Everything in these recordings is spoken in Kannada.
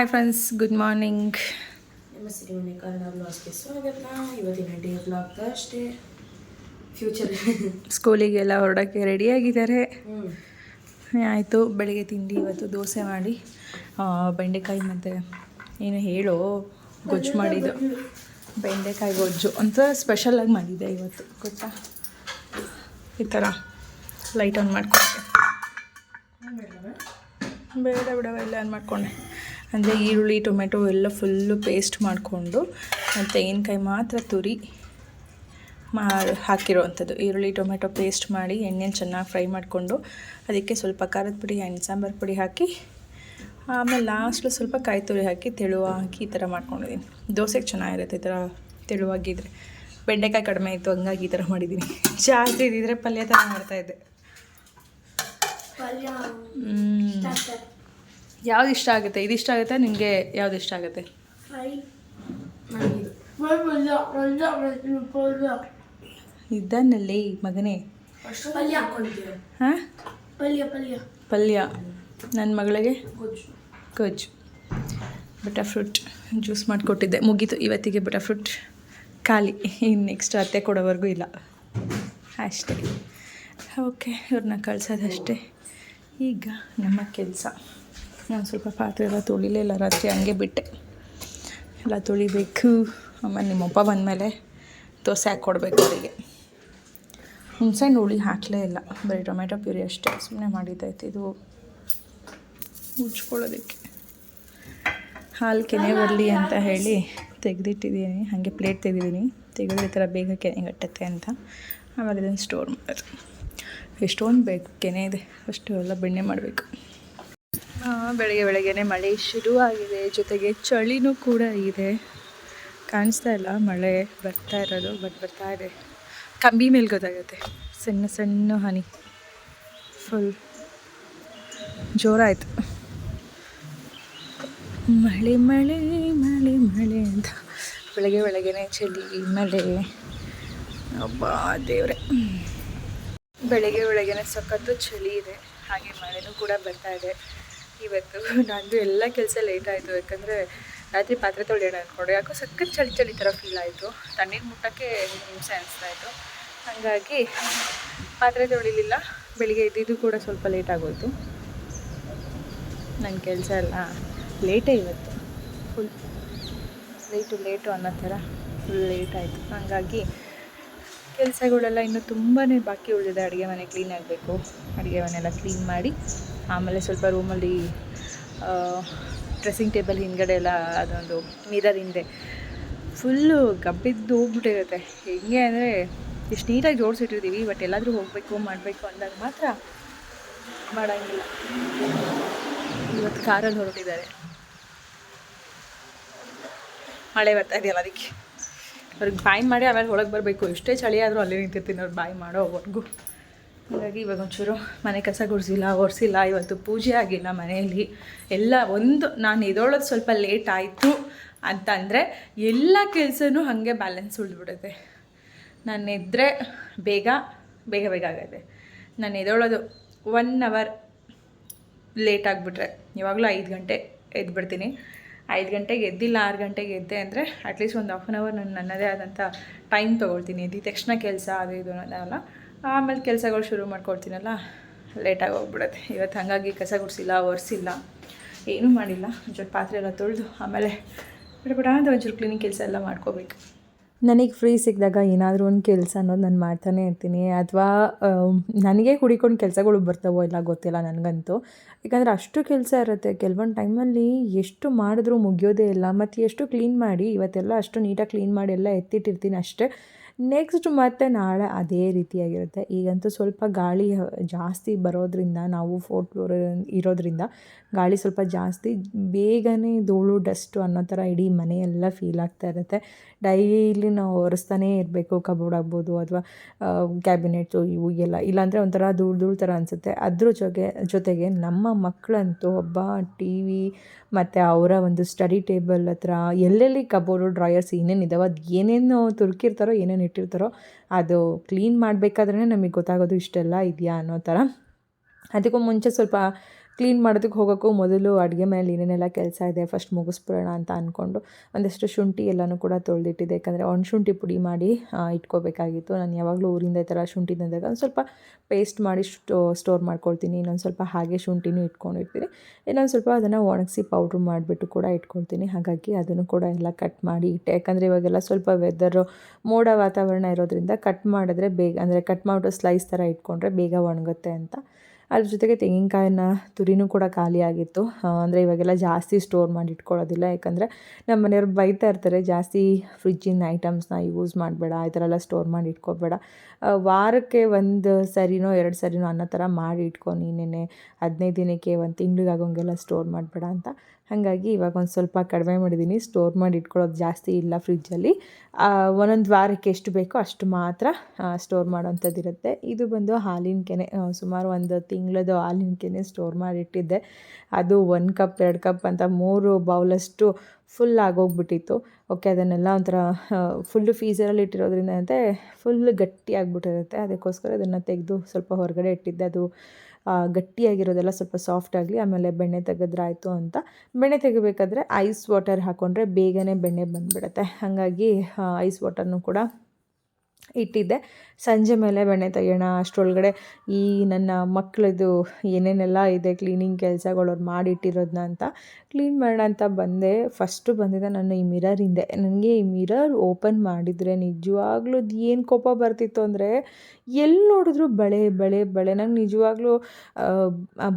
ಹಾಯ್ ಫ್ರೆಂಡ್ಸ್ ಗುಡ್ ಮಾರ್ನಿಂಗ್ ನಿಮ್ಮ ಸಿರಿಮನೆ ಕನ್ನಡ ಬ್ಲಾಗ್ಸ್ಗೆ ಸ್ವಾಗತ ಇವತ್ತಿನ ಡೇ ಬ್ಲಾಗ್ ಅಷ್ಟೇ ಫ್ಯೂಚರ್ ಸ್ಕೂಲಿಗೆಲ್ಲ ಹೊರಡೋಕ್ಕೆ ರೆಡಿಯಾಗಿದ್ದಾರೆ ಆಯಿತು. ಬೆಳಿಗ್ಗೆ ತಿಂಡಿ ಇವತ್ತು ದೋಸೆ ಮಾಡಿ. ಬೆಂಡೆಕಾಯಿ ಮತ್ತು ಏನು ಹೇಳು ಗೊಜ್ಜು ಮಾಡಿದ್ದು. ಬೆಂಡೆಕಾಯಿ ಗೊಜ್ಜು. ಅಂತ ಸ್ಪೆಷಲಾಗಿ ಮಾಡಿದ್ದೆ ಇವತ್ತು ಗೊತ್ತಾ? ಈ ಥರ ಲೈಟ್ ಆನ್ ಮಾಡ್ಕೊಂಡೆ. ಬೇಡ ಬಿಡವ ಎಲ್ಲ ಆನ್ ಮಾಡಿಕೊಂಡೆ. ಅಂದರೆ ಈರುಳ್ಳಿ ಟೊಮೆಟೊ ಎಲ್ಲ ಫುಲ್ಲು ಪೇಸ್ಟ್ ಮಾಡಿಕೊಂಡು ಮತ್ತು ತೆಂಗಿನಕಾಯಿ ಮಾತ್ರ ತುರಿ ಮಾ ಹಾಕಿರೋ ಅಂಥದ್ದು ಈರುಳ್ಳಿ ಟೊಮೆಟೊ ಪೇಸ್ಟ್ ಮಾಡಿ ಎಣ್ಣೆನ ಚೆನ್ನಾಗಿ ಫ್ರೈ ಮಾಡಿಕೊಂಡು ಅದಕ್ಕೆ ಸ್ವಲ್ಪ ಖಾರದ ಪುಡಿ ಆ್ಯಂಡ್ ಸಾಂಬಾರು ಪುಡಿ ಹಾಕಿ ಆಮೇಲೆ ಲಾಸ್ಟು ಸ್ವಲ್ಪ ಕಾಯಿ ತುರಿ ಹಾಕಿ ತೆಳುವಾಗಿ ಈ ಥರ ಮಾಡ್ಕೊಂಡಿದ್ದೀನಿ ದೋಸೆಗೆ ಚೆನ್ನಾಗಿರುತ್ತೆ ಈ ಥರ ತೆಳುವಾಗಿದ್ದರೆ ಬೆಂಡೆಕಾಯಿ ಕಡಿಮೆ ಇತ್ತು ಹಂಗಾಗಿ ಈ ಥರ ಮಾಡಿದ್ದೀನಿ ಜಾಸ್ತಿ ಇದ್ದಿದ್ರೆ ಪಲ್ಯ ಥರ ಮಾಡ್ತಾಯಿದ್ದೆ ಯಾವ್ದು ಇಷ್ಟ ಆಗುತ್ತೆ? ಇದು ಇಷ್ಟ ಆಗುತ್ತೆ? ನಿಮಗೆ ಯಾವ್ದು ಇಷ್ಟ ಆಗುತ್ತೆ? ಇದನ್ನಲ್ಲಿ ಮಗನೇ. ಹಾಂ? ಪಲ್ಯ ಪಲ್ಯ. ಪಲ್ಯ. ನನ್ನ ಮಗಳಿಗೆ? ಗೊಜ್ಜು. ಗೊಜ್ಜು. ಬಟರ್ ಫ್ರೂಟ್ ಜ್ಯೂಸ್ ಮಾಡಿಕೊಟ್ಟಿದ್ದೆ. ಮುಗೀತು ಇವತ್ತಿಗೆ ಬಟರ್ ಫ್ರೂಟ್ ಖಾಲಿ. ಇನ್ನು ನೆಕ್ಸ್ಟ್ ಅತ್ತೆ ಕೊಡೋವರೆಗೂ ಇಲ್ಲ. ಅಷ್ಟೇ. ಓಕೆ ಇವ್ರನ್ನ ಕಳ್ಸೋದಷ್ಟೇ. ಈಗ ನಮ್ಮ ಕೆಲಸ. ನಾನು ಸ್ವಲ್ಪ ಪಾತ್ರೆ ಎಲ್ಲ ತೊಳಿಲೇ ಇಲ್ಲ ರಾತ್ರಿ ಹಂಗೆ ಬಿಟ್ಟೆ. ಎಲ್ಲ ತೊಳಿಬೇಕು. ಆಮೇಲೆ ನಿಮ್ಮಪ್ಪ ಬಂದಮೇಲೆ ದೋಸೆ ಹಾಕ್ಕೊಡ್ಬೇಕು ಅವರಿಗೆ. ಹುಣಸೆಹಣ್ಣು ಹುಳಿ ಹಾಕಲೇ ಇಲ್ಲ. ಬರೀ ಟೊಮೆಟೊ ಪ್ಯೂರಿ ಅಷ್ಟೇ. ಸುಮ್ಮನೆ ಮಾಡಿದ್ದಾಯ್ತು ಇದು ಮುಚ್ಕೊಳ್ಳೋದಕ್ಕೆ. ಹಾಲು ಕೆನೆ ಬರಲಿ ಅಂತ ಹೇಳಿ ತೆಗೆದಿಟ್ಟಿದ್ದೀನಿ. ಹಾಗೆ ಪ್ಲೇಟ್ ತೆಗೆದಿದ್ದೀನಿ. ತೆಗೆದ್ರೆ ಈ ಥರ ಬೇಗ ಕೆನೆ ಗಟ್ಟತ್ತೆ ಅಂತ. ಆಮೇಲೆ ಇದನ್ನು ಸ್ಟೋರ್ ಮಾಡೋದು. ಎಷ್ಟೊಂದು ಬೇಕು. ಕೆನೆ ಇದೆ. ಅಷ್ಟು ಎಲ್ಲ ಬೆಣ್ಣೆ ಮಾಡಬೇಕು. ಬೆಳಗ್ಗೆ ಬೆಳಗ್ಗೆನೆ ಮಳೆ ಶುರು ಆಗಿದೆ. ಜೊತೆಗೆ ಚಳಿನೂ ಕೂಡ ಇದೆ. ಕಾಣಿಸ್ತಾ ಇಲ್ಲ, ಮಳೆ ಬರ್ತಾ ಇರೋದು ಬಟ್ ಬರ್ತಾ ಇದೆ. ಕಂಬಿ ಮೇಲೆ ಗೊತ್ತಾಗುತ್ತೆ. ಸಣ್ಣ ಸಣ್ಣ ಹನಿ. ಫುಲ್ ಜೋರಾಯಿತು. ಮಳೆ ಮಳೆ ಮಳೆ ಮಳೆ ಅಂತ. ಬೆಳಗ್ಗೆ ಬೆಳಗ್ಗೆನೆ ಚಳಿ, ಮಳೆ. ಒಬ್ಬ ದೇವ್ರೆ. ಬೆಳಗ್ಗೆ ಬೆಳಗ್ಗೆನೆ ಸಖತ್ತು ಚಳಿ ಇದೆ. ಹಾಗೆ ಮಳೆನೂ ಕೂಡ ಬರ್ತಾ ಇದೆ. ಇವತ್ತು. ನಂದು ಎಲ್ಲ ಕೆಲಸ ಲೇಟ್ ಆಯಿತು. ಯಾಕಂದರೆ ರಾತ್ರಿ ಪಾತ್ರೆ ತೊಳೆಯೋಣ ಅಂದ್ಕೊಂಡೆ ಯಾಕೋ ಸಖತ್ ಚಳಿ ಚಳಿ ಥರ ಫೀಲ್ ಆಯಿತು. ತಣ್ಣೀರು ಮುಟ್ಟಕ್ಕೆ ಹಿಂಸೆ ಅನಿಸ್ತಾ ಇತ್ತು. ಹಾಗಾಗಿ ಪಾತ್ರೆ ತೊಳಿಲಿಲ್ಲ. ಬೆಳಿಗ್ಗೆ ಇದ್ದಿದ್ದು ಕೂಡ ಸ್ವಲ್ಪ ಲೇಟ್ ಆಗೋಯ್ತು. ನನ್ನ ಕೆಲಸ ಎಲ್ಲ ಲೇಟೇ ಇವತ್ತು. ಫುಲ್ ಲೇಟು ಲೇಟು ಅನ್ನೋ ಥರ ಫುಲ್ ಲೇಟ್ ಆಯಿತು. ಹಾಗಾಗಿ ಕೆಲಸಗಳೆಲ್ಲ ಇನ್ನೂ ತುಂಬಾ ಬಾಕಿ ಉಳಿದಿದೆ. ಅಡುಗೆ ಮನೆ ಕ್ಲೀನ್ ಆಗಬೇಕು. ಅಡುಗೆ ಮನೆಯೆಲ್ಲ ಕ್ಲೀನ್ ಮಾಡಿ ಆಮೇಲೆ ಸ್ವಲ್ಪ ರೂಮಲ್ಲಿ ಡ್ರೆಸ್ಸಿಂಗ್ ಟೇಬಲ್ ಹಿಂದ್ಗಡೆ ಎಲ್ಲ ಅದೊಂದು ಮಿರರ್ ಹಿಂದೆ. ಫುಲ್ಲು ಗಬ್ಬಿದ್ದು ಹೋಗ್ಬಿಟ್ಟಿರುತ್ತೆ. ಹೆಂಗೆ ಅಂದರೆ ಎಷ್ಟು ನೀಟಾಗಿ ಜೋಡಿಸಿಟ್ಟಿರ್ತೀವಿ ಬಟ್ ಎಲ್ಲಾದರೂ ಹೋಗಬೇಕು, ಮಾಡಬೇಕು ಅಂದಾಗ ಮಾತ್ರ ಮಾಡೋಂಗಿಲ್ಲ. ಇವತ್ತು ಕಾರಲ್ಲಿ ಹೊರಟಿದ್ದಾರೆ. ಮಳೆ ಬರ್ತಾ ಇದೆಯಲ್ಲ ಅದಕ್ಕೆ. ಅವ್ರಿಗೆ ಬಾಯ್ ಮಾಡಿ ಆಮೇಲೆ ಒಳಗೆ ಬರಬೇಕು. ಎಷ್ಟೇ ಚಳಿ ಆದರೂ ಅಲ್ಲೇ ನಿಂತಿರ್ತೀನಿ, ಅವ್ರು ಬಾಯ್ ಮಾಡೋವರೆಗೂ ಹಾಗಾಗಿ ಇವಾಗ ಒಂಚೂರು ಮನೆ ಕಸ ಗುಡಿಸಿಲ್ಲ, ಒರೆಸಿಲ್ಲ, ಇವತ್ತು ಪೂಜೆ ಆಗಿಲ್ಲ ಮನೆಯಲ್ಲಿ. ಎಲ್ಲ ಒಂದು, ನಾನು ಎದೊಳೋದು ಸ್ವಲ್ಪ ಲೇಟ್ ಆಯಿತು ಅಂತಂದರೆ ಎಲ್ಲ ಕೆಲಸನೂ ಹಾಗೆ ಬ್ಯಾಲೆನ್ಸ್ ಉಳಿದ್ಬಿಡುತ್ತೆ. ನಾನು ಎದ್ದರೆ ಬೇಗ ಬೇಗ ಬೇಗ ಆಗುತ್ತೆ. ನಾನು ಎದೊಳೋದು ಒನ್ ಅವರ್ ಲೇಟ್ ಆಗಿಬಿಟ್ರೆ, ಇವಾಗಲೂ ಐದು ಗಂಟೆ ಎದ್ಬಿಡ್ತೀನಿ. ಐದು ಗಂಟೆಗೆ ಎದ್ದಿಲ್ಲ, ಆರು ಗಂಟೆಗೆ ಎದ್ದೆ ಅಂದರೆ ಅಟ್ಲೀಸ್ಟ್ ಒಂದು ಹಾಫ್ ಆನ್ ಅವರ್ ನಾನು ನನ್ನದೇ ಆದಂಥ ಟೈಮ್ ತೊಗೊಳ್ತೀನಿ. ಎದ್ದಿದ ತಕ್ಷಣ ಕೆಲಸ, ಅದು ಇದು ಅನ್ನೋದಲ್ಲ. ಆಮೇಲೆ ಕೆಲಸಗಳು ಶುರು ಮಾಡ್ಕೊಳ್ತೀನಲ್ಲ ಲೇಟಾಗಿ ಹೋಗ್ಬಿಡುತ್ತೆ. ಇವತ್ತು ಹಾಗಾಗಿ ಕಸ ಗುಡಿಸಿಲ್ಲ, ಒರೆಸಿಲ್ಲ, ಏನೂ ಮಾಡಿಲ್ಲ. ಒಂಚೂರು ಪಾತ್ರೆ ಎಲ್ಲ ತೊಳೆದು ಆಮೇಲೆ ಬಿಡಬೇಡ ಬಿಡ ಅಂತ ಒಂಚೂರು ಕ್ಲೀನಿಂಗ್ ಕೆಲಸ ಎಲ್ಲ ಮಾಡ್ಕೋಬೇಕು. ನನಗೆ ಫ್ರೀ ಸಿಕ್ಕಿದಾಗ ಏನಾದರೂ ಒಂದು ಕೆಲಸ ಅನ್ನೋದು ನಾನು ಮಾಡ್ತಾನೆ ಇರ್ತೀನಿ. ಅಥವಾ ನನಗೆ ಕುಡಿಕೊಂಡು ಕೆಲಸಗಳು ಬರ್ತಾವೋ ಇಲ್ಲ ಗೊತ್ತಿಲ್ಲ ನನಗಂತೂ. ಯಾಕಂದರೆ ಅಷ್ಟು ಕೆಲಸ ಇರುತ್ತೆ. ಕೆಲವೊಂದು ಟೈಮಲ್ಲಿ ಎಷ್ಟು ಮಾಡಿದ್ರೂ ಮುಗಿಯೋದೇ ಇಲ್ಲ. ಮತ್ತು ಎಷ್ಟು ಕ್ಲೀನ್ ಮಾಡಿ, ಇವತ್ತೆಲ್ಲ ಅಷ್ಟು ನೀಟಾಗಿ ಕ್ಲೀನ್ ಮಾಡಿ ಎಲ್ಲ ಎತ್ತಿಟ್ಟಿರ್ತೀನಿ ಅಷ್ಟೇ. ನೆಕ್ಸ್ಟ್ ಮತ್ತೆ ನಾಳೆ ಅದೇ ರೀತಿಯಾಗಿರುತ್ತೆ. ಈಗಂತೂ ಸ್ವಲ್ಪ ಗಾಳಿ ಜಾಸ್ತಿ ಬರೋದ್ರಿಂದ ನಾವು ಫೋರ್ತ್ ಫ್ಲೋರ್ ಇರೋದ್ರಿಂದ ಗಾಳಿ ಸ್ವಲ್ಪ ಜಾಸ್ತಿ, ಬೇಗನೆ ಧೂಳು ಡಸ್ಟು ಅನ್ನೋ ಥರ ಇಡೀ ಮನೆಯೆಲ್ಲ ಫೀಲ್ ಆಗ್ತಾ ಇರುತ್ತೆ. ಡೈಲಿ ನಾವು ಒರೆಸ್ತಾನೇ ಇರಬೇಕು ಕಬೋರ್ಡ್ ಆಗ್ಬೋದು ಅಥವಾ ಕ್ಯಾಬಿನೆಟ್ಸು ಇವು ಎಲ್ಲ. ಇಲ್ಲಾಂದರೆ ಒಂಥರ ಧೂಳು ಧೂಳು ಥರ ಅನಿಸುತ್ತೆ. ಅದ್ರ ಜೊತೆ ಜೊತೆಗೆ ನಮ್ಮ ಮಕ್ಕಳಂತೂ ಒಬ್ಬ ಟಿ ವಿ ಮತ್ತು ಅವರ ಒಂದು ಸ್ಟಡಿ ಟೇಬಲ್ ಹತ್ರ ಎಲ್ಲೆಲ್ಲಿ ಕಬೋರ್ಡು ಡ್ರಾಯರ್ಸ್ ಏನೇನು ಇದಾವೆ ಅದು ಏನೇನು ತುರುಕಿರ್ತಾರೋ, ಏನೇನು ಇಟ್ಟಿರ್ತಾರೋ ಅದು ಕ್ಲೀನ್ ಮಾಡಬೇಕಾದ್ರೆ ನಮಗೆ ಗೊತ್ತಾಗೋದು ಇಷ್ಟೆಲ್ಲ ಇದೆಯಾ ಅನ್ನೋ ಥರ ಅದಕ್ಕೂ ಮುಂಚೆ ಸ್ವಲ್ಪ ಕ್ಲೀನ್ ಮಾಡೋದಕ್ಕೆ ಹೋಗೋಕ್ಕೂ ಮೊದಲು ಅಡುಗೆ ಮೇಲೆ ಏನೇನೆಲ್ಲ ಕೆಲಸ ಇದೆ ಫಸ್ಟ್ ಮುಗಿಸ್ಬಿಡೋಣ ಅಂತ ಅಂದ್ಕೊಂಡು ಒಂದಷ್ಟು ಶುಂಠಿ ಎಲ್ಲನೂ ಕೂಡ ತೊಳೆದಿಟ್ಟಿದ್ದೆ. ಯಾಕಂದರೆ ಒಣ ಶುಂಠಿ ಪುಡಿ ಮಾಡಿ ಇಟ್ಕೋಬೇಕಾಗಿತ್ತು. ನಾನು ಯಾವಾಗಲೂ ಊರಿಂದ ಈ ಥರ ಶುಂಠಿ ತಂದಾಗ ಒಂದು ಸ್ವಲ್ಪ ಪೇಸ್ಟ್ ಮಾಡಿ ಸ್ಟೋ ಸ್ಟೋರ್ ಮಾಡ್ಕೊಳ್ತೀನಿ. ಇನ್ನೊಂದು ಸ್ವಲ್ಪ ಹಾಗೆ ಶುಂಠಿನೂ ಇಟ್ಕೊಂಡಿರ್ತೀನಿ ಇನ್ನೊಂದು ಸ್ವಲ್ಪ ಅದನ್ನು ಒಣಗಿಸಿ ಪೌಡ್ರ್ ಮಾಡಿಬಿಟ್ಟು ಕೂಡ ಇಟ್ಕೊಳ್ತೀನಿ. ಹಾಗಾಗಿ ಅದನ್ನು ಕೂಡ ಎಲ್ಲ ಕಟ್ ಮಾಡಿ ಇಟ್ಟೆ. ಯಾಕಂದರೆ ಇವಾಗೆಲ್ಲ ಸ್ವಲ್ಪ ವೆದರು ಮೋಡ ವಾತಾವರಣ ಇರೋದ್ರಿಂದ ಕಟ್ ಮಾಡಿದ್ರೆ ಬೇಗ, ಅಂದರೆ ಕಟ್ ಮಾಡಿಬಿಟ್ಟು ಸ್ಲೈಸ್ ಥರ ಇಟ್ಕೊಂಡ್ರೆ ಬೇಗ ಒಣಗುತ್ತೆ ಅಂತ ಅದ್ರ ಜೊತೆಗೆ ತೆಂಗಿನಕಾಯಿನ ತುರಿನೂ ಕೂಡ ಖಾಲಿ ಆಗಿತ್ತು. ಅಂದರೆ ಇವಾಗೆಲ್ಲ ಜಾಸ್ತಿ ಸ್ಟೋರ್ ಮಾಡಿ ಇಟ್ಕೊಳ್ಳೋದಿಲ್ಲ. ಯಾಕಂದರೆ ನಮ್ಮ ಮನೆಯವ್ರು ಬೈತಾ ಇರ್ತಾರೆ, ಜಾಸ್ತಿ ಫ್ರಿಜ್ಜಿನ ಐಟಮ್ಸ್ನ ಯೂಸ್ ಮಾಡಬೇಡ, ಈ ಥರ ಎಲ್ಲ ಸ್ಟೋರ್ ಮಾಡಿ ಇಟ್ಕೋಬೇಡ. ವಾರಕ್ಕೆ ಒಂದು ಸರಿನೋ, ಎರಡು ಸರಿನೋ ಅನ್ನೋ ಥರ ಮಾಡಿ ಇಟ್ಕೊ ನೀನೇನೆ. ಹದಿನೈದು ದಿನಕ್ಕೆ ಒಂದು ತಿಂಗಳಿಗಾಗೋಂಗೆಲ್ಲ ಸ್ಟೋರ್ ಮಾಡಬೇಡ ಅಂತ. ಹಾಗಾಗಿ ಇವಾಗ ಒಂದು ಸ್ವಲ್ಪ ಕಡಿಮೆ ಮಾಡಿದ್ದೀನಿ ಸ್ಟೋರ್ ಮಾಡಿ ಇಟ್ಕೊಳ್ಳೋದು ಜಾಸ್ತಿ ಇಲ್ಲ ಫ್ರಿಜ್ಜಲ್ಲಿ ಒಂದೊಂದು ವಾರಕ್ಕೆ ಎಷ್ಟು ಬೇಕೋ ಅಷ್ಟು ಮಾತ್ರ ಸ್ಟೋರ್ ಮಾಡೋವಂಥದ್ದು ಇರುತ್ತೆ. ಇದು ಬಂದು ಹಾಲಿನ ಕೆನೆ ಸುಮಾರು ಒಂದು ತಿಂಗಳದ್ದು ಹಾಲಿನ ಕೆನೆ ಸ್ಟೋರ್ ಮಾಡಿಟ್ಟಿದ್ದೆ. ಅದು ಒಂದು ಕಪ್ ಎರಡು ಕಪ್ ಅಂತ ಮೂರು ಬೌಲಷ್ಟು ಫುಲ್ ಆಗೋಗ್ಬಿಟ್ಟಿತ್ತು. ಓಕೆ ಅದನ್ನೆಲ್ಲ ಒಂಥರ ಫುಲ್ಲು ಫೀಸರಲ್ಲಿ ಇಟ್ಟಿರೋದ್ರಿಂದ ಅಂತೆ ಫುಲ್ ಗಟ್ಟಿ ಆಗಿಬಿಟ್ಟಿರುತ್ತೆ. ಅದಕ್ಕೋಸ್ಕರ ಅದನ್ನು ತೆಗೆದು ಸ್ವಲ್ಪ ಹೊರಗಡೆ ಇಟ್ಟಿದ್ದೆ. ಅದು ಗಟ್ಟಿಯಾಗಿರೋದೆಲ್ಲ ಸ್ವಲ್ಪ ಸಾಫ್ಟ್ ಆಗಲಿ, ಆಮೇಲೆ ಬೆಣ್ಣೆ ತೆಗೆದ್ರಾಯ್ತು ಅಂತ. ಬೆಣ್ಣೆ ತೆಗಿಬೇಕಾದ್ರೆ ಐಸ್ ವಾಟರ್ ಹಾಕ್ಕೊಂಡ್ರೆ ಬೇಗನೆ ಬೆಣ್ಣೆ ಬಂದುಬಿಡತ್ತೆ. ಹಾಗಾಗಿ ಐಸ್ ವಾಟರ್ನು ಕೂಡ ಇಟ್ಟಿದ್ದೆ. ಸಂಜೆ ಮೇಲೆ ಬೆಣ್ಣೆ ತೆಗೆಯೋಣ ಅಷ್ಟರೊಳಗಡೆ ಈ ನನ್ನ ಮಕ್ಕಳದು ಏನೇನೆಲ್ಲ ಇದೆ ಕ್ಲೀನಿಂಗ್ ಕೆಲಸಗಳು ಅವ್ರು ಮಾಡಿಟ್ಟಿರೋದನ್ನ ಅಂತ ಕ್ಲೀನ್ ಮಾಡೋಣ ಅಂತ ಬಂದೆ. ಫಸ್ಟು ಬಂದಿದ್ದೆ ನಾನು ಈ ಮಿರರ್ ಹಿಂದೆ. ನನಗೆ ಈ ಮಿರರ್ ಓಪನ್ ಮಾಡಿದರೆ ನಿಜವಾಗ್ಲೂ ಏನು ಕೋಪ ಬರ್ತಿತ್ತು ಅಂದರೆ ಎಲ್ಲಿ ನೋಡಿದ್ರು ಬಳೆ ಬಳೆ ಬಳೆ. ನಂಗೆ ನಿಜವಾಗ್ಲೂ ಆ,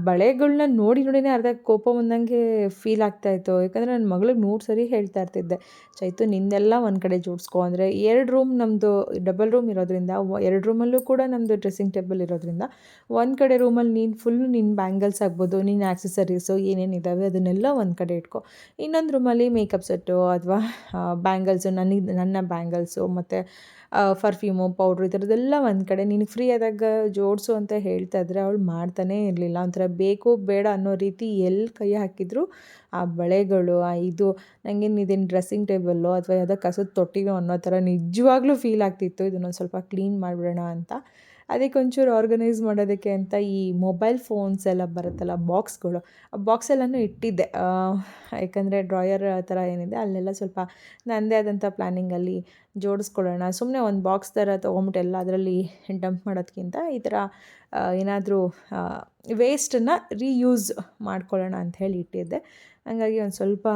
ಬಳೆಗಳನ್ನ ಬಳೆಗಳ್ನ ನೋಡಿ ನೋಡಿನೇ ಅರ್ಧ ಕೋಪ ಬಂದಂಗೆ ಫೀಲ್ ಆಗ್ತಾಯಿತ್ತು ಯಾಕಂದರೆ ನನ್ನ ಮಗಳಿಗೆ ನೂರು ಸರಿ ಹೇಳ್ತಾ ಇರ್ತಿದ್ದೆ. ಚೈತು ನಿಂದೆಲ್ಲ ಒಂದು ಕಡೆ ಜೋಡಿಸ್ಕೊ ಅಂದರೆ ಎರಡು ರೂಮ್ ನಮ್ಮದು ಡಬಲ್ ರೂಮ್ ಇರೋದ್ರಿಂದ ಎರಡು ರೂಮಲ್ಲೂ ಕೂಡ ನಮ್ಮದು ಡ್ರೆಸ್ಸಿಂಗ್ ಟೇಬಲ್ ಇರೋದ್ರಿಂದ, ಒಂದು ಕಡೆ ರೂಮಲ್ಲಿ ನೀನು ಫುಲ್ಲು ನಿನ್ನ ಬ್ಯಾಂಗಲ್ಸ್ ಆಗ್ಬೋದು ನಿನ್ನ ಆಕ್ಸೆಸರೀಸು ಏನೇನಿದ್ದಾವೆ ಅದನ್ನೆಲ್ಲ ಒಂದು ಕಡೆ ಇಟ್ಕೊ. ಇನ್ನೊಂದು ರೂಮಲ್ಲಿ ಮೇಕಪ್ ಸೆಟ್ಟು ಅಥವಾ ಬ್ಯಾಂಗಲ್ಸು ನನಗೆ, ನನ್ನ ಬ್ಯಾಂಗಲ್ಸು ಮತ್ತು ಪರ್ಫ್ಯೂಮು ಪೌಡ್ರು ಈ ಥರದ್ದೆಲ್ಲ ಒಂದು ಕಡೆ. ನೀನು ಫ್ರೀ ಆದಾಗ ಜೋಡಿಸು ಅಂತ ಹೇಳ್ತಾ ಇದ್ರೆ ಅವಳು ಮಾಡ್ತಾನೇ ಇರಲಿಲ್ಲ. ಒಂಥರ ಬೇಕು, ಬೇಡ ಅನ್ನೋ ರೀತಿ ಎಲ್ಲಿ ಕೈ ಹಾಕಿದ್ರು ಆ ಬಳೆಗಳು, ಆ ಇದು. ನನಗೇನು ಇದೇನು ಡ್ರೆಸ್ಸಿಂಗ್ ಟೇಬಲ್ಲು ಅಥವಾ ಯಾವುದೋ ಕಸದ ತೊಟ್ಟಿನೋ ಅನ್ನೋ ಥರ ನಿಜವಾಗ್ಲೂ ಫೀಲ್ ಆಗ್ತಿತ್ತು. ಇದನ್ನೊಂದು ಸ್ವಲ್ಪ ಕ್ಲೀನ್ ಮಾಡಿಬಿಡೋಣ ಅಂತ. ಅದಕ್ಕೆ ಒಂಚೂರು ಆರ್ಗನೈಸ್ ಮಾಡೋದಕ್ಕೆ ಅಂತ ಈ ಮೊಬೈಲ್ ಫೋನ್ಸ್ ಎಲ್ಲ ಬರುತ್ತಲ್ಲ ಬಾಕ್ಸ್ಗಳು ಆ ಬಾಕ್ಸ್ ಎಲ್ಲನೂ ಇಟ್ಟಿದ್ದೆ. ಯಾಕಂದರೆ ಡ್ರಾಯರ್ ಥರ ಏನಿದೆ, ಅಲ್ಲೆಲ್ಲ ಸ್ವಲ್ಪ ನನ್ನದೇ ಆದಂಥ ಪ್ಲ್ಯಾನಿಂಗಲ್ಲಿ ಜೋಡಿಸ್ಕೊಳ್ಳೋಣ. ಸುಮ್ಮನೆ ಒಂದು ಬಾಕ್ಸ್ ಥರ ತೊಗೊಂಬಿಟ್ಟು ಎಲ್ಲ ಅದರಲ್ಲಿ ಡಂಪ್ ಮಾಡೋದಕ್ಕಿಂತ ಈ ಥರ ಏನಾದರೂ ವೇಸ್ಟನ್ನು ರೀಯೂಸ್ ಮಾಡ್ಕೊಳ್ಳೋಣ ಅಂತ ಹೇಳಿ ಇಟ್ಟಿದ್ದೆ. ಹಂಗಾಗಿ ಒಂದು ಸ್ವಲ್ಪ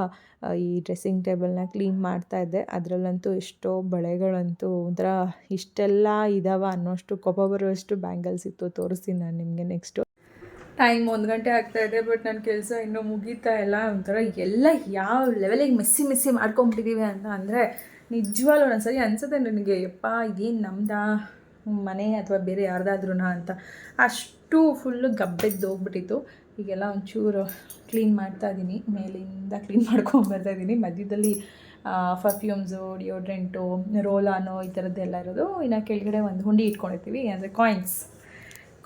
ಈ ಡ್ರೆಸ್ಸಿಂಗ್ ಟೇಬಲ್ನ ಕ್ಲೀನ್ ಮಾಡ್ತಾ ಇದ್ದೆ. ಅದರಲ್ಲಂತೂ ಎಷ್ಟೋ ಬಳೆಗಳಂತೂ ಒಂಥರ ಇಷ್ಟೆಲ್ಲ ಇದಾವ ಅನ್ನೋಷ್ಟು ಕೋಪ ಬರುವಷ್ಟು ಬ್ಯಾಂಗಲ್ಸ್ ಇತ್ತು ತೋರಿಸ್ತೀನಿ ನಾನು ನಿಮಗೆ ನೆಕ್ಸ್ಟು ಟೈಮ್ ಒಂದು ಗಂಟೆ ಆಗ್ತಾ ಇದೆ ಬಟ್ ನನ್ನ ಕೆಲಸ ಇನ್ನೂ ಮುಗೀತಾ ಇಲ್ಲ. ಒಂಥರ ಎಲ್ಲ ಯಾವ ಲೆವೆಲಿಗೆ ಮೆಸ್ಸಿ ಮೆಸ್ಸಿ ಮಾಡ್ಕೊಂಬಿಟ್ಟಿದ್ದೀವಿ ಅಂತ ಅಂದರೆ ನಿಜವಾಗ್ಲೂ ಒಂದೊಂದ್ಸರಿ ಅನಿಸುತ್ತೆ ನನಗೆ, ಯಪ್ಪ, ಇದೇನು ನಮ್ದಾ? ಮನೆ ಅಥವಾ ಬೇರೆ ಯಾರ್ದಾದ್ರೂ ಅಂತ. ಅಷ್ಟು ಫುಲ್ಲು ಗಬ್ಬೆದ್ದು ಹೋಗ್ಬಿಟ್ಟಿತ್ತು. ಈಗೆಲ್ಲ ಒಂಚೂರು ಕ್ಲೀನ್ ಮಾಡ್ತಾ ಇದ್ದೀನಿ ಮೇಲಿಂದ ಕ್ಲೀನ್ ಮಾಡ್ಕೊಂಡು ಬರ್ತಾ ಇದ್ದೀನಿ ಮಧ್ಯದಲ್ಲಿ ಪರ್ಫ್ಯೂಮ್ಸು ಡಿಯೋಡ್ರೆಂಟು ರೋಲಾನು ಈ ಥರದ್ದೆಲ್ಲ ಇರೋದು. ಇನ್ನು ಕೆಳಗಡೆ ಒಂದು ಹುಂಡಿ ಇಟ್ಕೊಂಡಿರ್ತೀವಿ. ಅಂದರೆ ಕಾಯಿನ್ಸ್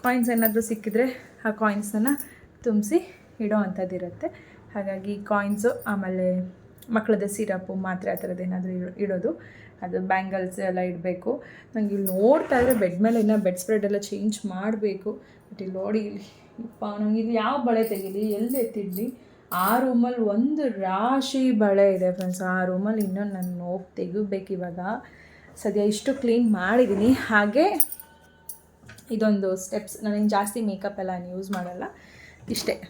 ಕಾಯಿನ್ಸ್ ಏನಾದರೂ ಸಿಕ್ಕಿದ್ರೆ ಆ ಕಾಯಿನ್ಸನ್ನು ತುಂಬಿಸಿ ಇಡೋ ಅಂಥದ್ದು ಇರುತ್ತೆ. ಹಾಗಾಗಿ ಕಾಯಿನ್ಸು ಆಮೇಲೆ ಮಕ್ಕಳದ ಸಿರಪ್ಪು ಮಾತ್ರೆ ಆ ಥರದ್ದು ಏನಾದರೂ ಇಡೋದು. ಅದು ಬ್ಯಾಂಗಲ್ಸ್ ಎಲ್ಲ ಇಡಬೇಕು. ನನಗೆ ಇಲ್ಲಿ ನೋಡ್ತಾ ಇದ್ರೆ ಬೆಡ್ ಮೇಲೆ ಇನ್ನೂ ಬೆಡ್ ಸ್ಪ್ರೆಡ್ ಎಲ್ಲ ಚೇಂಜ್ ಮಾಡಬೇಕು. ಬಟ್ ಇಲ್ಲಿ ನೋಡಿ ಇಲ್ಲಿ ಯಪ್ಪ ನಂಗೆ ಇದು ಯಾವ ಬಳೆ ತೆಗೀಲಿ? ಎಲ್ಲಿ ಎತ್ತಿಡ್ಲಿ ಆ ರೂಮಲ್ಲಿ ಒಂದು ರಾಶಿ ಬಳೆ ಇದೆ ಫ್ರೆಂಡ್ಸ್ ಆ ರೂಮಲ್ಲಿ ಇನ್ನೊಂದು ನಾನು ಹೋಗಿ ತೆಗಿಬೇಕು ಇವಾಗ ಸದ್ಯ ಇಷ್ಟು ಕ್ಲೀನ್ ಮಾಡಿದ್ದೀನಿ ಹಾಗೆ ಇದೊಂದು ಸ್ಟೆಪ್ಸ್ ನನಗೆ ಜಾಸ್ತಿ ಮೇಕಪ್ ಎಲ್ಲ ನಾನು ಯೂಸ್ ಮಾಡಲ್ಲ. ಇಷ್ಟೇ.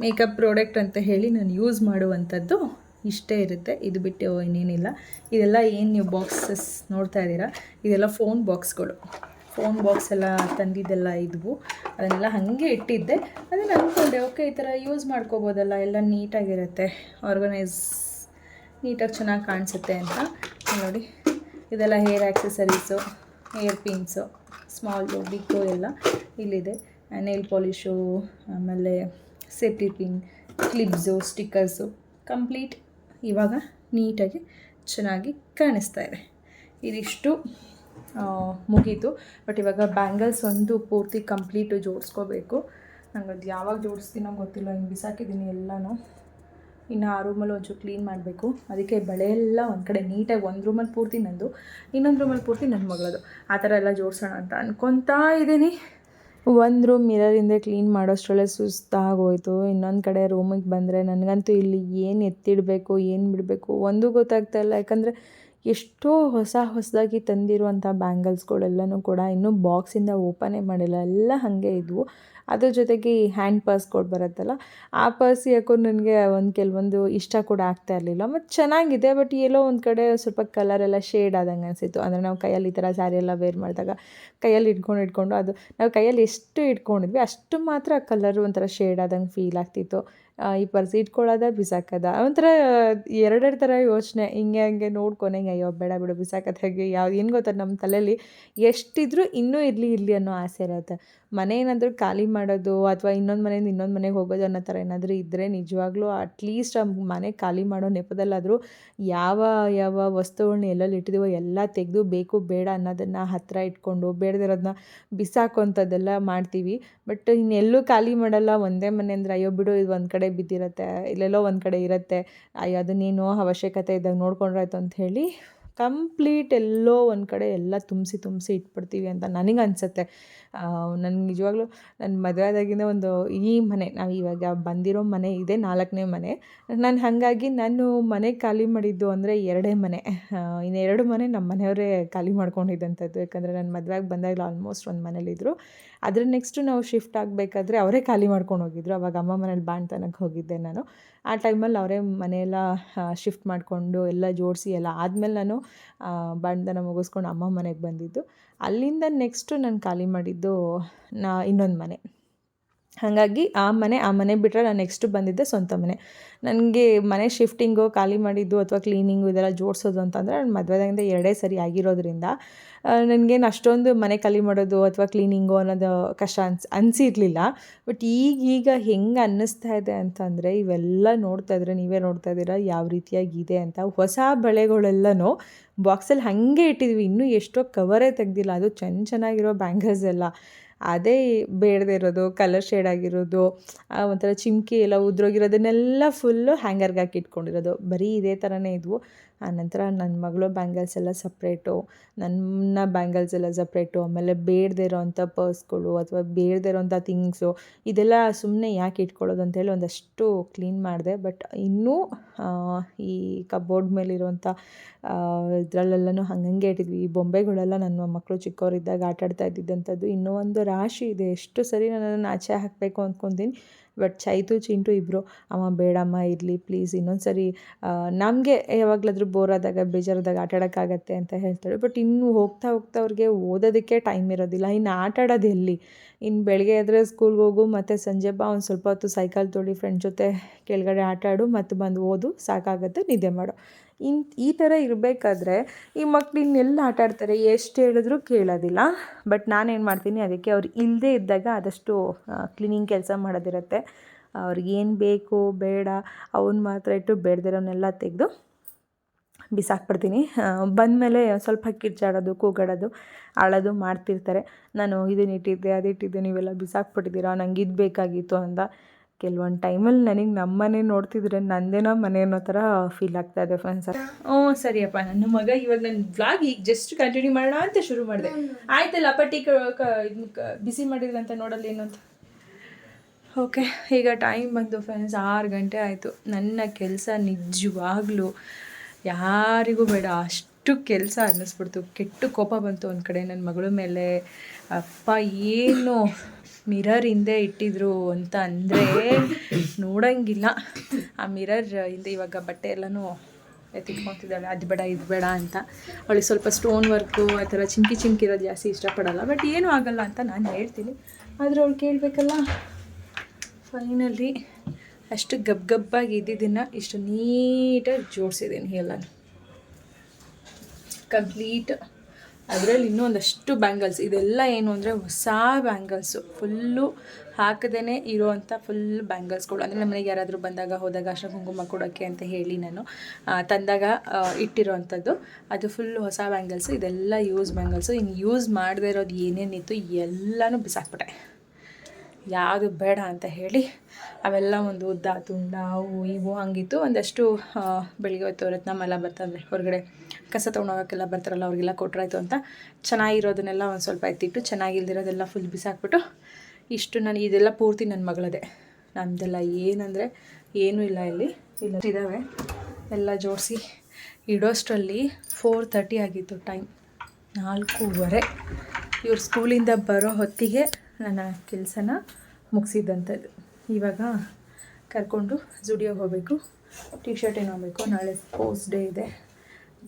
ಮೇಕಪ್ ಪ್ರಾಡಕ್ಟ್ ಅಂತ ಹೇಳಿ ನಾನು ಯೂಸ್ ಮಾಡುವಂಥದ್ದು ಇಷ್ಟೇ ಇರುತ್ತೆ. ಇದು ಬಿಟ್ಟು ಇನ್ನೇನಿಲ್ಲ. ಇದೆಲ್ಲ ಏನು ನೀವು ಬಾಕ್ಸಸ್ ನೋಡ್ತಾ ಇದ್ದೀರಾ? ಇದೆಲ್ಲ ಫೋನ್ ಬಾಕ್ಸ್ಗಳು ಫೋನ್ ಬಾಕ್ಸ್ ಎಲ್ಲ ತಂದಿದ್ದೆಲ್ಲ ಇದ್ವು. ಅದನ್ನೆಲ್ಲ ಹಾಗೆ ಇಟ್ಟಿದ್ದೆ. ಅದನ್ನು ಅಂದ್ಕೊಂಡೆ, ಓಕೆ, ಈ ಥರ ಯೂಸ್ ಮಾಡ್ಕೋಬೋದಲ್ಲ, ಎಲ್ಲ ನೀಟಾಗಿರುತ್ತೆ. ಆರ್ಗನೈಸ್ ನೀಟಾಗಿ ಚೆನ್ನಾಗಿ ಕಾಣಿಸುತ್ತೆ ಅಂತ. ನೋಡಿ, ಇದೆಲ್ಲ hair accessories hair pins small big ಎಲ್ಲ ಇಲ್ಲಿದೆ. ನೇಲ್ ಪಾಲಿಶು ಆಮೇಲೆ safety pin clips stickers complete ಇವಾಗ ನೀಟಾಗಿ ಚೆನ್ನಾಗಿ ಕಾಣಿಸ್ತಾ ಇದೆ. ಇದಿಷ್ಟು ಮುಗೀತು. ಬಟ್ ಇವಾಗ ಬ್ಯಾಂಗಲ್ಸ್ ಒಂದು ಪೂರ್ತಿ ಕಂಪ್ಲೀಟು ಜೋಡಿಸ್ಕೋಬೇಕು. ನಂಗೆ ಅದು ಯಾವಾಗ ಜೋಡಿಸ್ತೀನೋ ಗೊತ್ತಿಲ್ಲ. ಹಿಂಗೆ ಬಿಸಾಕಿದ್ದೀನಿ ಎಲ್ಲನೂ. ಇನ್ನು ಆ ರೂಮಲ್ಲಿ ಒಂಚೂರು ಕ್ಲೀನ್ ಮಾಡಬೇಕು. ಅದಕ್ಕೆ ಬಳೆ ಎಲ್ಲ ಒಂದು ಕಡೆ ನೀಟಾಗಿ ಒಂದು ರೂಮಲ್ಲಿ ಪೂರ್ತಿ ನಂದು. ಇನ್ನೊಂದು ರೂಮಲ್ಲಿ ಪೂರ್ತಿ ನನ್ನ ಮಗಳದು. ಆ ಥರ ಎಲ್ಲ ಜೋಡಿಸೋಣ ಅಂತ ಅನ್ಕೊತಾ ಇದ್ದೀನಿ ಒಂದು ರೂಮ್ ಮಿರರಿಂದ ಕ್ಲೀನ್ ಮಾಡೋಷ್ಟರಲ್ಲೇ ಸುಸ್ತಾಗೋಯ್ತು. ಇನ್ನೊಂದು ಕಡೆ ರೂಮಿಗೆ ಬಂದರೆ ನನಗಂತೂ ಇಲ್ಲಿ ಏನು ಎತ್ತಿಡಬೇಕು, ಏನು ಬಿಡಬೇಕು, ಒಂದೂ ಗೊತ್ತಾಗ್ತಾ ಇಲ್ಲ. ಯಾಕಂದರೆ ಎಷ್ಟೋ ಹೊಸ ಹೊಸದಾಗಿ ತಂದಿರುವಂಥ ಬ್ಯಾಂಗಲ್ಸ್ಗಳೆಲ್ಲನೂ ಕೂಡ ಇನ್ನೂ ಬಾಕ್ಸಿಂದ ಓಪನೇ ಮಾಡಿಲ್ಲ. ಎಲ್ಲ ಹಾಗೆ ಇದ್ವು. ಅದ್ರ ಜೊತೆಗೆ ಈ ಹ್ಯಾಂಡ್ ಪರ್ಸ್ಗಳು ಬರುತ್ತಲ್ಲ ಆ ಪರ್ಸ್ ಯಾಕೋ ನನಗೆ ಒಂದು ಕೆಲವೊಂದು ಇಷ್ಟ ಕೂಡ ಆಗ್ತಾ ಇರಲಿಲ್ಲ. ಮತ್ತು ಚೆನ್ನಾಗಿದೆ ಬಟ್ ಎಲ್ಲೋ ಒಂದು ಕಡೆ ಸ್ವಲ್ಪ ಕಲರ್ ಎಲ್ಲ ಶೇಡ್ ಆದಂಗೆ ಅನಿಸಿತ್ತು. ಅಂದರೆ ನಾವು ಕೈಯಲ್ಲಿ ಈ ಥರ ಸ್ಯಾರಿ ಎಲ್ಲ ವೇರ್ ಮಾಡಿದಾಗ ಕೈಯಲ್ಲಿ ಇಟ್ಕೊಂಡು ಇಟ್ಕೊಂಡು ಅದು ನಾವು ಕೈಯಲ್ಲಿ ಎಷ್ಟು ಇಟ್ಕೊಂಡಿದ್ವಿ ಅಷ್ಟು ಮಾತ್ರ ಕಲರು ಒಂಥರ ಶೇಡ್ ಆದಂಗೆ ಫೀಲ್ ಆಗ್ತಿತ್ತು. ಆ, ಈ ಪರ್ಸಿ ಇಟ್ಕೊಳ್ಳೋದ ಬಿಸಾಕದ. ಒಂಥರ ಎರಡೆರಡು ಥರ ಯೋಚನೆ. ಹಿಂಗೆ, ಹಂಗೆ ನೋಡ್ಕೊಂಡು, ಹಿಂಗೆ, ಅಯ್ಯೋ, ಬೇಡ, ಬಿಡು, ಬಿಸಾಕದ ಹೇಗೆ. ಯಾವ್ದು ಏನು ಗೊತ್ತಾ ನಮ್ಮ ತಲೆಯಲ್ಲಿ ಎಷ್ಟಿದ್ರೂ ಇನ್ನೂ ಇರಲಿ ಇರಲಿ ಅನ್ನೋ ಆಸೆ ಇರುತ್ತೆ. ಮನೆ ಏನಾದರೂ ಖಾಲಿ ಮಾಡೋದು ಅಥವಾ ಇನ್ನೊಂದು ಮನೆಯಿಂದ ಇನ್ನೊಂದು ಮನೆಗೆ ಹೋಗೋದು ಅನ್ನೋ ಥರ ಏನಾದರೂ ಇದ್ದರೆ ನಿಜವಾಗ್ಲೂ ಅಟ್ಲೀಸ್ಟ್ ಆ ಮನೆ ಖಾಲಿ ಮಾಡೋ ನೆಪದಲ್ಲಾದರೂ ಯಾವ ಯಾವ ವಸ್ತುಗಳನ್ನ ಎಲ್ಲೆಲ್ಲಿ ಇಟ್ಟಿದೀವೋ ಎಲ್ಲ ತೆಗೆದು ಬೇಕು, ಬೇಡ ಅನ್ನೋದನ್ನು ಹತ್ತಿರ ಇಟ್ಕೊಂಡು ಬೇಡದಿರೋದನ್ನ ಬಿಸಾಕುವಂಥದ್ದೆಲ್ಲ ಮಾಡ್ತೀವಿ. ಬಟ್ ಇನ್ನೆಲ್ಲೂ ಖಾಲಿ ಮಾಡಲ್ಲ, ಒಂದೇ ಮನೆ ಅಂದರೆ ಅಯ್ಯೋ ಬಿಡು, ಇದು ಒಂದು ಕಡೆ ಬಿದ್ದಿರುತ್ತೆ, ಇಲ್ಲೆಲ್ಲೋ ಒಂದು ಕಡೆ ಇರುತ್ತೆ, ಅಯ್ಯೋ ಅದನ್ನೇನೋ ಅವಶ್ಯಕತೆ ಇದ್ದಾಗ ನೋಡ್ಕೊಂಡ್ರಾಯ್ತು ಅಂತ ಹೇಳಿ ಕಂಪ್ಲೀಟ್ ಎಲ್ಲೋ ಒಂದು ಕಡೆ ಎಲ್ಲ ತುಂಬಿಸಿ ತುಂಬಿಸಿ ಇಟ್ಬಿಡ್ತೀವಿ ಅಂತ ನನಗೆ ಅನಿಸುತ್ತೆ. ನನಗೆ ನಿಜವಾಗ್ಲೂ ನನ್ನ ಮದುವೆ ಆದಾಗಿಂದ ಒಂದು ಈ ಮನೆ, ನಾವು ಇವಾಗ ಬಂದಿರೋ ಮನೆ ಇದೆ, ನಾಲ್ಕನೇ ಮನೆ. ನಾನು ಹಾಗಾಗಿ ನಾನು ಮನೆ ಖಾಲಿ ಮಾಡಿದ್ದು ಅಂದರೆ ಎರಡೇ ಮನೆ. ಇನ್ನು ಎರಡು ಮನೆ ನಮ್ಮ ಮನೆಯವರೇ ಖಾಲಿ ಮಾಡ್ಕೊಂಡಿದ್ದಂಥದ್ದು ಯಾಕಂದರೆ ನನ್ನ ಮದುವೆಗೆ ಬಂದಾಗಲೂ ಆಲ್ಮೋಸ್ಟ್ ಒಂದು ಮನೇಲಿದ್ದರು ಅದ್ರ ನೆಕ್ಸ್ಟು ನಾವು ಶಿಫ್ಟ್ ಆಗಬೇಕಾದ್ರೆ ಅವರೇ ಖಾಲಿ ಮಾಡ್ಕೊಂಡು ಹೋಗಿದ್ರು. ಅವಾಗ ಅಮ್ಮ ಮನೇಲಿ ಬಾಣ್ತನಕ್ಕೆ ಹೋಗಿದ್ದೆ ನಾನು. ಆ ಟೈಮಲ್ಲಿ ಅವರೇ ಮನೆಯೆಲ್ಲ ಶಿಫ್ಟ್ ಮಾಡಿಕೊಂಡು ಎಲ್ಲ ಜೋಡಿಸಿ ಎಲ್ಲ ಆದಮೇಲೆ ನಾನು ಬಾಣ್ತನ ಮುಗಿಸ್ಕೊಂಡು ಅಮ್ಮ ಮನೆಗೆ ಬಂದಿದ್ದು. ಅಲ್ಲಿಂದ ನೆಕ್ಸ್ಟು ನಾನು ಖಾಲಿ ಮಾಡಿದ್ದು, ನಾ ಇನ್ನೊಂದು ಮನೆ. ಹಾಗಾಗಿ ಆ ಮನೆ ಆ ಮನೆ ಬಿಟ್ಟರೆ ನಾನು ನೆಕ್ಸ್ಟ್ ಬಂದಿದ್ದೆ ಸ್ವಂತ ಮನೆ. ನನಗೆ ಮನೆ ಶಿಫ್ಟಿಂಗು ಖಾಲಿ ಮಾಡಿದ್ದು ಅಥವಾ ಕ್ಲೀನಿಂಗು ಇದೆಲ್ಲ ಜೋಡಿಸೋದು ಅಂತಂದರೆ ನಾನು ಮದುವೆದಾಗಿಂದ ಎರಡೇ ಸರಿ ಆಗಿರೋದ್ರಿಂದ ನನಗೇನು ಅಷ್ಟೊಂದು ಮನೆ ಖಾಲಿ ಮಾಡೋದು ಅಥವಾ ಕ್ಲೀನಿಂಗು ಅನ್ನೋದು ಕಷ್ಟ ಅನ್ಸ್, ಅನಿಸಿರ್ಲಿಲ್ಲ. ಬಟ್ ಈಗೀಗ ಈಗ ಹೆಂಗೆ ಅನ್ನಿಸ್ತಾ ಇದೆ ಅಂತಂದರೆ ಇವೆಲ್ಲ ನೋಡ್ತಾ ಇದ್ರೆ, ನೀವೇ ನೋಡ್ತಾ ಇದ್ದೀರಾ ಯಾವ ರೀತಿಯಾಗಿದೆ ಅಂತ ಹೊಸ ಬಳೆಗಳೆಲ್ಲನೂ ಬಾಕ್ಸಲ್ಲಿ ಹಾಗೆ ಇಟ್ಟಿದ್ವಿ. ಇನ್ನೂ ಎಷ್ಟೋ ಕವರೇ ತೆಗ್ದಿಲ್ಲ. ಅದು ಚೆನ್ನ ಚೆನ್ನಾಗಿರೋ ಬ್ಯಾಂಗಲ್ಸ್ ಎಲ್ಲ. ಅದೇ ಬೇಡದೇ ಇರೋದು ಕಲರ್ ಶೇಡ್ ಆಗಿರೋದು ಒಂಥರ ಚಿಮ್ಕಿ ಎಲ್ಲ ಉದ್ರೋಗಿರೋದನ್ನೆಲ್ಲ ಫುಲ್ಲು ಹ್ಯಾಂಗರ್ಗೆ ಹಾಕಿ ಇಟ್ಕೊಂಡಿರೋದು. ಬರೀ ಇದೇ ಥರನೇ ಇದ್ವು. ಆನಂತರ ನನ್ನ ಮಗಳು ಬ್ಯಾಂಗಲ್ಸ್ ಎಲ್ಲ ಸಪ್ರೇಟು, ನನ್ನ ಬ್ಯಾಂಗಲ್ಸ್ ಎಲ್ಲ ಸಪ್ರೇಟು, ಆಮೇಲೆ ಬೇಡದೇ ಇರೋವಂಥ ಪರ್ಸ್ಗಳು ಅಥವಾ ಬೇಡದೇ ಇರೋವಂಥ ಥಿಂಗ್ಸು, ಇದೆಲ್ಲ ಸುಮ್ಮನೆ ಯಾಕೆ ಇಟ್ಕೊಳ್ಳೋದು ಅಂತೇಳಿ ಒಂದಷ್ಟು ಕ್ಲೀನ್ ಮಾಡಿದೆ. ಬಟ್ ಇನ್ನೂ ಈ ಕಬೋರ್ಡ್ ಮೇಲಿರುವಂಥ ಇದರಲ್ಲೆಲ್ಲನೂ ಹಂಗಂಗೆ ಇಟ್ಟಿದ್ವಿ. ಈ ಬೊಂಬೆಗಳೆಲ್ಲ ನನ್ನ ಮಕ್ಕಳು ಚಿಕ್ಕವರಿದ್ದಾಗ ಆಟಾಡ್ತಾ ಇದ್ದಿದ್ದಂಥದ್ದು ಇನ್ನೂ ಒಂದು ರಾಶಿ ಇದೆ. ಎಷ್ಟು ಸರಿ ನನ್ನನ್ನು ಆಚೆ ಹಾಕಬೇಕು ಅಂದ್ಕೊತೀನಿ. ಬಟ್ ಚೈತು, ಚಿಂಟು ಇಬ್ಬರು ಅಮ್ಮ, ಬೇಡಮ್ಮ, ಇರಲಿ, ಪ್ಲೀಸ್ ಇನ್ನೊಂದು ಸರಿ ನಮಗೆ ಯಾವಾಗಲಾದ್ರೂ ಬೋರ್ ಆದಾಗ, ಬೇಜಾರಾದಾಗ ಆಟ ಆಡೋಕ್ಕಾಗತ್ತೆ ಅಂತ ಹೇಳ್ತಾಳೆ. ಬಟ್ ಇನ್ನು ಹೋಗ್ತಾ ಹೋಗ್ತಾ ಅವ್ರಿಗೆ ಓದೋದಕ್ಕೆ ಟೈಮ್ ಇರೋದಿಲ್ಲ. ಇನ್ನು ಆಟ ಆಡೋದು ಎಲ್ಲಿ? ಇನ್ನು ಬೆಳಗ್ಗೆ ಆದರೆ ಸ್ಕೂಲ್ಗೆ ಹೋಗು, ಮತ್ತು ಸಂಜೆ ಬಾ, ಒಂದು ಸ್ವಲ್ಪ ಹೊತ್ತು ಸೈಕಲ್ ತೊಳಿ ಫ್ರೆಂಡ್ ಜೊತೆ ಕೆಳಗಡೆ ಆಟಾಡು ಮತ್ತು ಬಂದು ಓದು, ಸಾಕಾಗುತ್ತೆ, ನಿದ್ದೆ ಮಾಡು. ಇನ್ ಈ ಥರ ಇರಬೇಕಾದ್ರೆ ಈ ಮಕ್ಳು ಇನ್ನೆಲ್ಲ ಆಟ ಆಡ್ತಾರೆ, ಎಷ್ಟು ಹೇಳಿದ್ರು ಕೇಳೋದಿಲ್ಲ. ಬಟ್ ನಾನೇನು ಮಾಡ್ತೀನಿ, ಅದಕ್ಕೆ ಅವ್ರು ಇಲ್ಲದೇ ಇದ್ದಾಗ ಆದಷ್ಟು ಕ್ಲೀನಿಂಗ್ ಕೆಲಸ ಮಾಡೋದಿರುತ್ತೆ. ಅವ್ರಿಗೇನು ಬೇಕು, ಬೇಡ ಅವನ್ನ ಮಾತ್ರ ಇಟ್ಟು ಬೇಡದಿರೋನ್ನೆಲ್ಲ ತೆಗೆದು ಬಿಸಾಕ್ಬಿಡ್ತೀನಿ. ಬಂದಮೇಲೆ ಸ್ವಲ್ಪ ಕಿರ್ಚಾಡೋದು ಕೂಗಾಡೋದು, ಅಳೋದು ಮಾಡ್ತಿರ್ತಾರೆ. ನಾನು ಇದನ್ನಿಟ್ಟಿದ್ದೆ ಅದಿಟ್ಟಿದ್ದೆ, ನೀವೆಲ್ಲ ಬಿಸಾಕ್ಬಿಟ್ಟಿದ್ದೀರಾ ನಂಗೆ ಇದು ಬೇಕಾಗಿತ್ತು ಅಂತ. ಕೆಲವೊಂದು ಟೈಮಲ್ಲಿ ನನಗೆ ನಮ್ಮ ಮನೆ ನೋಡ್ತಿದ್ರೆ ನಂದೇನೋ ಮನೆ ಅನ್ನೋ ಥರ ಫೀಲ್ ಆಗ್ತಾ ಇದೆ ಫ್ರೆಂಡ್ಸ್ ಹ್ಞೂ ಸರಿಯಪ್ಪ. ನನ್ನ ಮಗ ಇವಾಗ ನನ್ನ ಬ್ಲಾಗ್ ಈಗ ಜಸ್ಟ್ ಕಂಟಿನ್ಯೂ ಮಾಡೋಣ ಅಂತ ಶುರು ಮಾಡಿದೆ. ಆಯ್ತಲ್ಲ ಪಟ್ಟಿ ಬಿಸಿ ಮಾಡಿದ್ರಂತ ನೋಡಲ್ಲ ಏನು ಅಂತ? ಓಕೆ ಈಗ ಟೈಮ್ ಬಂದು ಫ್ರೆಂಡ್ಸ್ ಆರು ಗಂಟೆ ಆಯಿತು. ನನ್ನ ಕೆಲಸ ನಿಜವಾಗ್ಲೂ ಯಾರಿಗೂ ಬೇಡ. ಅಷ್ಟು ಕೆಲಸ ಅನ್ನಿಸ್ಬಿಡ್ತು. ಕೆಟ್ಟು ಕೋಪ ಬಂತು ಒಂದು ಕಡೆ. ನನ್ನ ಮಗಳ ಮೇಲೆ. ಅಪ್ಪ ಏನು? ಮಿರರ್ ಹಿಂದೆ ಇಟ್ಟಿದ್ರು ಅಂತ ಅಂದರೆ ನೋಡಂಗಿಲ್ಲ. ಆ ಮಿರರ್ ಹಿಂದೆ ಇವಾಗ ಬಟ್ಟೆ ಎಲ್ಲನೂ ಎತ್ತಿಟ್ಕೊತಿದ್ದಾಳೆ ಅದು ಬೇಡ, ಇದು ಬೇಡ ಅಂತ. ಅವಳಿಗೆ ಸ್ವಲ್ಪ ಸ್ಟೋನ್ ವರ್ಕು ಆ ಥರ ಚಿಂಕಿ ಚಿಂಕಿ ಇರೋದು ಜಾಸ್ತಿ ಇಷ್ಟಪಡಲ್ಲ. ಬಟ್ ಏನೂ ಆಗಲ್ಲ ಅಂತ ನಾನು ಹೇಳ್ತೀನಿ. ಆದರೆ ಅವಳು ಕೇಳಬೇಕಲ್ಲ? ಫೈನಲಿ ಅಷ್ಟು ಗಬ್ ಗಬ್ಬಾಗಿ ಇದ್ದಿದ್ದನ್ನು ಇಷ್ಟು ನೀಟಾಗಿ ಜೋಡಿಸಿದ್ದೀನಿ ಎಲ್ಲನೂ ಕಂಪ್ಲೀಟ್ ಅದರಲ್ಲಿ ಇನ್ನೂ ಒಂದಷ್ಟು ಬ್ಯಾಂಗಲ್ಸ್ ಇದೆಲ್ಲ ಏನು ಅಂದರೆ ಹೊಸ ಬ್ಯಾಂಗಲ್ಸು ಫುಲ್ಲು ಹಾಕದೇ ಇರೋವಂಥ ಫುಲ್ ಬ್ಯಾಂಗಲ್ಸ್ಗಳು ಅಂದರೆ ನಮ್ಮ ಮನೆಗೆ ಯಾರಾದರೂ ಬಂದಾಗ ಹೋದಾಗ ಅರ್ಶಿನ ಕುಂಕುಮ ಕೊಡೋಕ್ಕೆ ಅಂತ ಹೇಳಿ ನಾನು ತಂದಾಗ ಇಟ್ಟಿರೋವಂಥದ್ದು ಅದು ಫುಲ್ ಹೊಸ ಬ್ಯಾಂಗಲ್ಸು ಇದೆಲ್ಲ ಯೂಸ್ ಬ್ಯಾಂಗಲ್ಸು ಇನ್ನು ಯೂಸ್ ಮಾಡದೇ ಇರೋದು ಏನೇನಿತ್ತು ಎಲ್ಲನೂ ಬಿಸಾಕ್ಬಿಟ್ಟೆ. ಯಾವುದು ಬೇಡ ಅಂತ ಹೇಳಿ ಅವೆಲ್ಲ ಒಂದು ಉದ್ದ, ತುಂಡ ಅವು ಇವು ಹಂಗಿತ್ತು ಒಂದಷ್ಟು ಬೆಳಿಗ್ಗೆ ಹೊತ್ತು ಎಲ್ಲ ಬರ್ತಾರೆ ಹೊರಗಡೆ. ಕಸ ತೊಗೊಂಡೋಗೋಕ್ಕೆಲ್ಲ ಬರ್ತಾರಲ್ಲ, ಅವ್ರಿಗೆಲ್ಲ ಕೊಟ್ಟರಾಯ್ತು ಅಂತ. ಚೆನ್ನಾಗಿರೋದನ್ನೆಲ್ಲ ಒಂದು ಸ್ವಲ್ಪ ಎತ್ತಿಟ್ಟು ಚೆನ್ನಾಗಿಲ್ದಿರೋದೆಲ್ಲ ಫುಲ್ ಬಿಸಾಕ್ಬಿಟ್ಟು ಇಷ್ಟು ನಾನು, ಇದೆಲ್ಲ ಪೂರ್ತಿ ನನ್ನ ಮಗಳದೇ. ನಮ್ಮದೆಲ್ಲ ಏನಂದರೆ ಏನೂ ಇಲ್ಲ ಇಲ್ಲಿ. ಇಲ್ಲ ಇದ್ದಾವೆ ಎಲ್ಲ ಜೋಡಿಸಿ ಇಡೋಷ್ಟರಲ್ಲಿ ಫೋರ್ ತರ್ಟಿ ಆಗಿತ್ತು ಟೈಮ್ ನಾಲ್ಕೂವರೆ. ಇವ್ರು ಸ್ಕೂಲಿಂದ ಬರೋ ಹೊತ್ತಿಗೆ ನನ್ನ ಕೆಲಸನ ಮುಗಿಸಿದ್ದಂಥದ್ದು ಇವಾಗ ಕರ್ಕೊಂಡು ಜುಡಿಯೋಗೆ ಹೋಗಬೇಕು. ಟಿ ಶರ್ಟ್ ಏನು ಹೋಗಬೇಕು? ನಾಳೆ ಸ್ಪೋರ್ಟ್ಸ್ ಡೇ ಇದೆ.